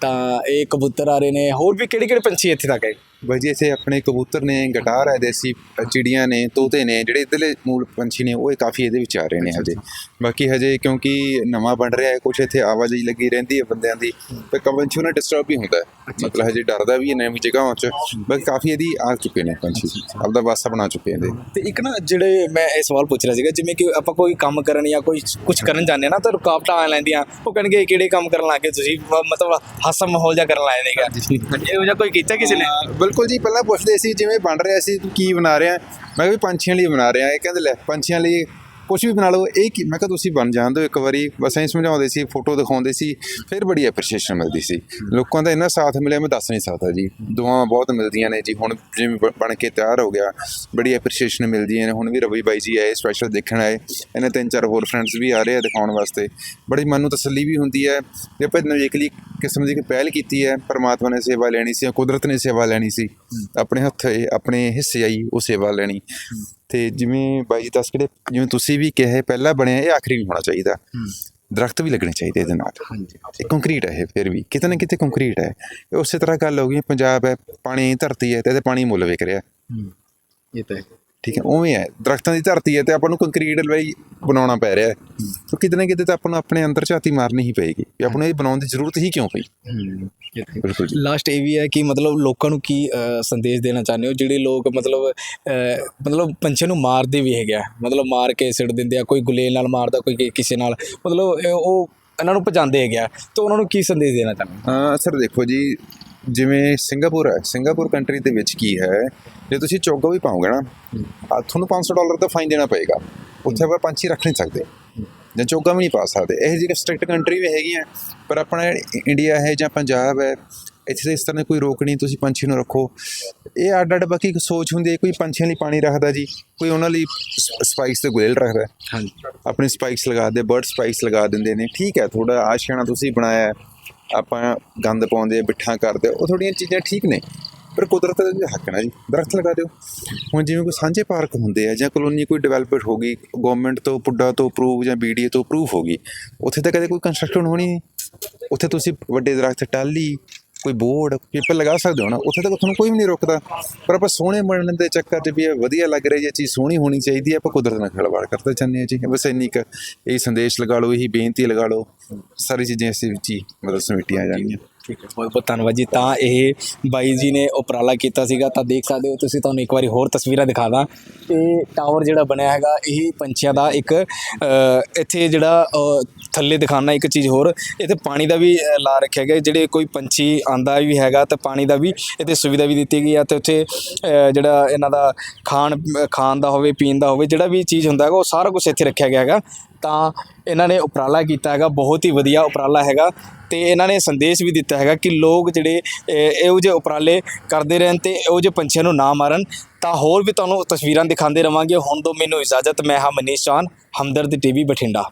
Speaker 2: ਤਾਂ ਇਹ ਕਬੂਤਰ ਆ ਰਹੇ ਨੇ ਹੋਰ ਵੀ ਕਿਹੜੇ ਕਿਹੜੇ ਪੰਛੀ ਇੱਥੇ ਤੱਕ ਹੈ
Speaker 1: ਬਾਈ ਜੀ ਇੱਥੇ ਆਪਣੇ ਕਬੂਤਰ ਨੇ ਗਟਾਰ ਹੈ ਦੇਸੀ ਚਿੜੀਆਂ ਨੇ ਤੋਤੇ ਨੇ ਜਿਹੜੇ ਇੱਧਰਲੇ ਮੂਲ ਪੰਛੀ ਨੇ ਉਹ ਕਾਫੀ ਇਹਦੇ ਵਿੱਚ ਆ ਰਹੇ ਨੇ ਹਜੇ। ਬਾਕੀ ਹਜੇ ਕਿਉਂਕਿ ਨਵਾਂ ਬਣ ਰਿਹਾ ਹੈ ਕੁਝ ਇੱਥੇ ਆਵਾਜਾਈ ਲੱਗੀ ਰਹਿੰਦੀ ਹੈ ਬੰਦਿਆਂ ਦੀ ਤੇ ਕਨਵੈਨਸ਼ਨ ਨਾਲ ਡਿਸਟਰਬ ਵੀ ਹੁੰਦਾ ਹੈ। ਮਤਲਬ ਹਜੇ ਡਰਦਾ ਵੀ ਹੈ ਨਵੀਂ ਜਗ੍ਹਾਵਾਂ 'ਚ ਬਾਕੀ ਕਾਫੀ ਇਹਦੀ ਆ ਚੁੱਕੇ ਨੇ ਪੰਛੀ। ਆਪਦਾ ਵਾਸਾ ਬਣਾ ਚੁੱਕੇ ਇਹਦੇ
Speaker 2: ਤੇ ਇੱਕ ਨਾ ਜਿਹੜੇ ਮੈਂ ਇਹ ਸਵਾਲ ਪੁੱਛ ਰਿਹਾ ਸੀਗਾ ਜਿਵੇਂ ਕਿ ਆਪਾਂ ਕੋਈ ਕੰਮ ਕਰਨ ਜਾਂ ਕੋਈ ਕੁਝ ਕਰਨ ਜਾਂਦੇ ਨਾ ਤਾਂ ਰੁਕਾਵਟਾਂ ਆ ਲੈਂਦੀਆਂ ਉਹ ਕਹਿਣਗੇ ਕਿਹੜੇ ਕੰਮ ਕਰਨ ਲੱਗੇ ਤੁਸੀਂ? ਮਤਲਬ ਹਾਸਾ ਮਾਹੌਲ ਜਿਹਾ ਕਰਨ ਲਾਏ ਨੇਗਾ ਇਹੋ ਜਿਹਾ ਕੋਈ ਕੀਤਾ ਕਿਸੇ ਨੇ?
Speaker 1: ਬਿਲਕੁਲ ਜੀ, ਪਹਿਲਾਂ ਪੁੱਛਦੇ ਸੀ, ਜਿਵੇਂ ਬਣ ਰਿਹਾ ਸੀ ਕੀ ਬਣਾ ਰਿਹਾ? ਮੈਂ ਕਿਹਾ ਵੀ ਪੰਛੀਆਂ ਲਈ ਬਣਾ ਰਿਹਾ, ਇਹ ਕਹਿੰਦੇ ਲੈ, ਪੰਛੀਆਂ ਲਈ ਕੁਝ ਵੀ ਬਣਾ ਲਓ, ਇਹ ਕੀ? ਮੈਂ ਕਿਹਾ ਤੁਸੀਂ ਬਣ ਜਾਣ ਦਿਓ ਇੱਕ ਵਾਰੀ। ਬਸ ਐਂ ਸਮਝਾਉਂਦੇ ਸੀ, ਫੋਟੋ ਦਿਖਾਉਂਦੇ ਸੀ, ਫਿਰ ਬੜੀ ਐਪਰੀਸ਼ੀਏਸ਼ਨ ਮਿਲਦੀ ਸੀ। ਲੋਕਾਂ ਦਾ ਇੰਨਾ ਸਾਥ ਮਿਲਿਆ, ਮੈਂ ਦੱਸ ਨਹੀਂ ਸਕਦਾ ਜੀ। ਦੁਆਵਾਂ ਬਹੁਤ ਮਿਲਦੀਆਂ ਨੇ ਜੀ। ਹੁਣ ਜਿਵੇਂ ਬਣ ਕੇ ਤਿਆਰ ਹੋ ਗਿਆ, ਬੜੀ ਐਪਰੀਸ਼ੀਏਸ਼ਨ ਮਿਲਦੀ ਹੈ ਹੁਣ ਵੀ ਰਵੀ ਬਾਈ ਜੀ ਆਏ ਸਪੈਸ਼ਲ ਦੇਖਣ ਆਏ। ਇਹਨਾਂ ਤਿੰਨ ਚਾਰ ਹੋਰ ਫਰੈਂਡਸ ਵੀ ਆ ਰਹੇ ਆ ਦਿਖਾਉਣ ਵਾਸਤੇ। ਬੜੀ ਮਨ ਨੂੰ ਤਸੱਲੀ ਵੀ ਹੁੰਦੀ ਹੈ। ਜੇ ਆਪਾਂ ਨਵੇਕਲੀ ਕਿਸਮ ਦੀ ਇੱਕ ਪਹਿਲ ਕੀਤੀ ਹੈ, ਪਰਮਾਤਮਾ ਨੇ ਸੇਵਾ ਲੈਣੀ ਸੀ ਕੁਦਰਤ ਨੇ ਸੇਵਾ ਲੈਣੀ ਸੀ। ਆਪਣੇ ਹੱਥ, ਆਪਣੇ ਹਿੱਸੇ ਆਈ ਉਹ ਸੇਵਾ ਲੈਣੀ। ਤੇ ਜਿਵੇਂ ਬਾਈ ਜੀ ਦੱਸ ਕਿਹੜੇ ਜਿਵੇਂ ਤੁਸੀਂ ਵੀ ਕਿਹਾ ਪਹਿਲਾਂ ਬਣਿਆ ਇਹ ਆਖਰੀ ਨਹੀਂ ਹੋਣਾ ਚਾਹੀਦਾ। ਦਰਖਤ ਵੀ ਲੱਗਣੇ ਚਾਹੀਦੇ ਇਹਦੇ ਨਾਲ। ਇਹ ਕੰਕਰੀਟ ਹੈ ਇਹ ਫਿਰ ਵੀ। ਕਿਤੇ ਨਾ ਕਿਤੇ ਕੰਕਰੀਟ ਹੈ ਉਸੇ ਤਰ੍ਹਾਂ ਗੱਲ ਹੋ ਗਈ ਪੰਜਾਬ ਹੈ ਪਾਣੀ ਧਰਤੀ ਹੈ ਤੇ ਇਹਦੇ ਪਾਣੀ ਮੁੱਲ ਵਿਕ ਰਿਹਾ।
Speaker 2: ਇਹ ਤਾਂ
Speaker 1: ਠੀਕ ਹੈ ਉਵੇਂ ਹੈ। ਦਰਖਤਾਂ ਦੀ ਧਰਤੀ ਹੈ ਤੇ ਆਪਾਂ ਨੂੰ ਕੰਕਰੀਟ ਲਈ ਬਣਾਉਣਾ ਪੈ ਰਿਹਾ ਹੈ। ਸੋ ਕਿਤੇ ਨਾ ਕਿਤੇ ਤਾਂ ਆਪਾਂ ਨੂੰ ਆਪਣੇ ਅੰਦਰ ਝਾਤੀ ਮਾਰਨੀ ਹੀ ਪਏਗੀ ਵੀ ਆਪਾਂ ਨੂੰ ਇਹ ਬਣਾਉਣ ਦੀ ਜ਼ਰੂਰਤ ਹੀ ਕਿਉਂ ਪਈ? ਬਿਲਕੁਲ
Speaker 2: ਲਾਸਟ ਇਹ ਵੀ ਹੈ ਕਿ ਮਤਲਬ ਲੋਕਾਂ ਨੂੰ ਕੀ ਸੰਦੇਸ਼ ਦੇਣਾ ਚਾਹੁੰਦੇ ਹੋ? ਜਿਹੜੇ ਲੋਕ ਮਤਲਬ ਮਤਲਬ ਪੰਛੀਆਂ ਨੂੰ ਮਾਰਦੇ ਵੀ ਹੈਗੇ ਮਤਲਬ ਮਾਰ ਕੇ ਸਿੱਟ ਦਿੰਦੇ ਆ ਕੋਈ ਗੁਲੇਲ ਨਾਲ ਮਾਰਦਾ ਕੋਈ ਕਿਸੇ ਨਾਲ। ਮਤਲਬ ਉਹ ਇਹਨਾਂ ਨੂੰ ਭਜਾਉਂਦੇ ਹੈਗੇ ਤਾਂ ਉਹਨਾਂ ਨੂੰ ਕੀ ਸੰਦੇਸ਼ ਦੇਣਾ ਚਾਹੁੰਦੇ ਹਾਂ?
Speaker 1: ਸਰ ਦੇਖੋ ਜੀ ਜਿਵੇਂ ਸਿੰਗਾਪੁਰ ਹੈ ਸਿੰਗਾਪੁਰ ਕੰਟਰੀ ਦੇ ਵਿੱਚ ਕੀ ਹੈ ਜੇ ਤੁਸੀਂ ਚੋਗਾ ਵੀ ਪਾਓਗੇ ਨਾ ਆ ਤੁਹਾਨੂੰ 500 ਡਾਲਰ ਦਾ ਫਾਈਨ ਦੇਣਾ ਪਏਗਾ। ਉੱਥੇ ਆਪਾਂ ਪੰਛੀ ਰੱਖ ਨਹੀਂ ਸਕਦੇ। ਜਾਂ ਚੋਗਾ ਵੀ ਨਹੀਂ ਪਾ ਸਕਦੇ। ਇਹ ਜਿਹੀ ਸਟ੍ਰਿਕਟ ਕੰਟਰੀ ਵੀ ਹੈਗੀਆਂ ਪਰ ਆਪਣਾ ਇੰਡੀਆ ਹੈ ਜਾਂ ਪੰਜਾਬ ਹੈ ਇੱਥੇ ਇਸ ਤਰ੍ਹਾਂ ਕੋਈ ਰੋਕ ਨਹੀਂ ਤੁਸੀਂ ਪੰਛੀ ਨੂੰ ਰੱਖੋ। ਇਹ ਅੱਡ ਅੱਡ ਬਾਕੀ ਇੱਕ ਸੋਚ ਹੁੰਦੀ ਹੈ ਕੋਈ ਪੰਛੀਆਂ ਲਈ ਪਾਣੀ ਰੱਖਦਾ ਜੀ ਕੋਈ ਉਹਨਾਂ ਲਈ ਸਪਾਈਸ ਤੇ ਗੁਲੇਲ ਰੱਖਦਾ
Speaker 2: ਹਾਂਜੀ।
Speaker 1: ਆਪਣੇ ਸਪਾਈਕਸ ਲਗਾ ਦੇ ਬਰਡ ਸਪਾਈਕਸ ਲਗਾ ਦਿੰਦੇ ਨੇ। ਠੀਕ ਹੈ ਥੋੜਾ ਆਸ਼ਿਆਣਾ ਤੁਸੀਂ ਬਣਾਇਆ ਆਪਾਂ ਗੰਦ ਪਾਉਂਦੇ ਬਿੱਠਾਂ ਕਰਦੇ ਉਹ ਥੋੜੀਆਂ ਚੀਜ਼ਾਂ ਠੀਕ ਨੇ। ਪਰ ਕੁਦਰਤ ਦਾ ਹੱਕ ਨਾ ਜੀ, ਦਰਖਤ ਲਗਾ ਦਿਓ। ਹੁਣ ਜਿਵੇਂ ਕੋਈ ਸਾਂਝੇ ਪਾਰਕ ਹੁੰਦੇ ਆ ਜਾਂ ਕਲੋਨੀ ਕੋਈ ਡਿਵੈਲਪਡ ਹੋ ਗਈ ਗਵਰਨਮੈਂਟ ਤੋਂ ਪੁੱਡਾ ਤੋਂ ਅਪਰੂਵ ਜਾਂ ਬੀਡੀਏ ਤੋਂ ਅਪਰੂਵ ਹੋ ਗਈ, ਉੱਥੇ ਤਾਂ ਕਦੇ ਕੋਈ ਕੰਸਟਰਕਸ਼ਨ ਹੋਣੀ ਨਹੀਂ। ਉੱਥੇ ਤੁਸੀਂ ਵੱਡੇ ਦਰਖਤ ਟਾਲੀ ਕੋਈ ਬੋਰਡ ਪੇਪਰ ਲਗਾ ਸਕਦੇ ਹੋ ਨਾ, ਉੱਥੇ ਤਾਂ ਤੁਹਾਨੂੰ ਕੋਈ ਵੀ ਨਹੀਂ ਰੋਕਦਾ। ਪਰ ਆਪਾਂ ਸੋਹਣੇ ਬਣਨ ਦੇ ਚੱਕਰ 'ਚ ਵੀ ਇਹ ਵਧੀਆ ਲੱਗ ਰਹੀ ਹੈ ਚੀਜ਼ ਸੋਹਣੀ ਹੋਣੀ ਚਾਹੀਦੀ ਹੈ, ਆਪਾਂ ਕੁਦਰਤ ਨਾਲ ਖਿਲਵਾੜ ਕਰਦੇ ਜਾਂਦੇ ਹਾਂ ਜੀ। ਬਸ ਇੰਨੀ ਕੁ ਇਹ ਸੰਦੇਸ਼ ਲਗਾ ਲਓ, ਇਹੀ ਬੇਨਤੀ ਲਗਾ ਲਓ। ਸਾਰੀ ਚੀਜ਼ਾਂ ਇਸੇ ਵਿੱਚ ਹੀ ਮਤਲਬ ਸਮਿਟੀਆਂ ਜਾਣਗੀਆਂ।
Speaker 2: ਠੀਕ ਹੈ। ਬਹੁਤ ਬਹੁਤ ਧੰਨਵਾਦ ਜੀ। ਤਾਂ ਇਹ ਬਾਈ ਜੀ ਨੇ ਉਪਰਾਲਾ ਕੀਤਾ ਸੀਗਾ। ਤਾਂ ਦੇਖ ਸਕਦੇ ਹੋ ਤੁਸੀਂ, ਤੁਹਾਨੂੰ ਇੱਕ ਵਾਰੀ ਹੋਰ ਤਸਵੀਰਾਂ ਦਿਖਾ ਦਾਂ। ਇਹ ਟਾਵਰ ਜਿਹੜਾ ਬਣਿਆ ਹੈਗਾ, ਇਹ ਪੰਛੀਆਂ ਦਾ ਇੱਕ ਇੱਥੇ ਜਿਹੜਾ ਥੱਲੇ ਦਿਖਾਣਾ ਇੱਕ ਚੀਜ਼ ਹੋਰ। ਇੱਥੇ ਪਾਣੀ ਦਾ ਵੀ ਲਾ ਰੱਖਿਆ ਗਿਆ। ਜਿਹੜੇ ਕੋਈ ਪੰਛੀ ਆਂਦਾ ਵੀ ਹੈਗਾ, ਤਾਂ ਪਾਣੀ ਦਾ ਵੀ ਇੱਥੇ ਸੁਵਿਧਾ ਵੀ ਦਿੱਤੀ ਗਈ ਆ। ਤੇ ਉੱਥੇ ਜਿਹੜਾ ਇਹਨਾਂ ਦਾ ਖਾਣ ਖਾਣ ਦਾ ਹੋਵੇ, ਪੀਣ ਦਾ ਹੋਵੇ, ਜਿਹੜਾ ਵੀ ਚੀਜ਼ ਹੁੰਦਾ ਹੈਗਾ, ਉਹ ਸਾਰਾ ਕੁਝ ਇੱਥੇ ਰੱਖਿਆ ਗਿਆ ਹੈਗਾ। ਤਾਂ ਇਹਨਾਂ ਨੇ ਉਪਰਾਲਾ ਕੀਤਾ ਹੈਗਾ, ਬਹੁਤ ਹੀ ਵਧੀਆ ਉਪਰਾਲਾ ਹੈਗਾ ਤੇ ਇਹਨਾਂ ਨੇ ਸੰਦੇਸ਼ ਵੀ ਦਿੱਤਾ ਹੈਗਾ ਕਿ ਲੋਕ ਜਿਹੜੇ ਇਹੋ ਜਿਹੇ ਉਪਰਾਲੇ ਕਰਦੇ ਰਹਿਣ ਤੇ ਇਹੋ ਜਿਹੇ ਪੰਛੀਆਂ ਨੂੰ ਨਾ ਮਾਰਨ। ਤਾਂ ਹੋਰ ਵੀ ਤੁਹਾਨੂੰ ਤਸਵੀਰਾਂ ਦਿਖਾਉਂਦੇ ਰਵਾਂਗੇ। ਹੁਣ ਤੋਂ ਮੈਨੂੰ ਇਜਾਜ਼ਤ, ਮੈਂ ਹਾਂ ਮਨੀਸ਼ ਚੌਹਾਨ ਹਮਦਰਦ ਟੀਵੀ ਬਠਿੰਡਾ।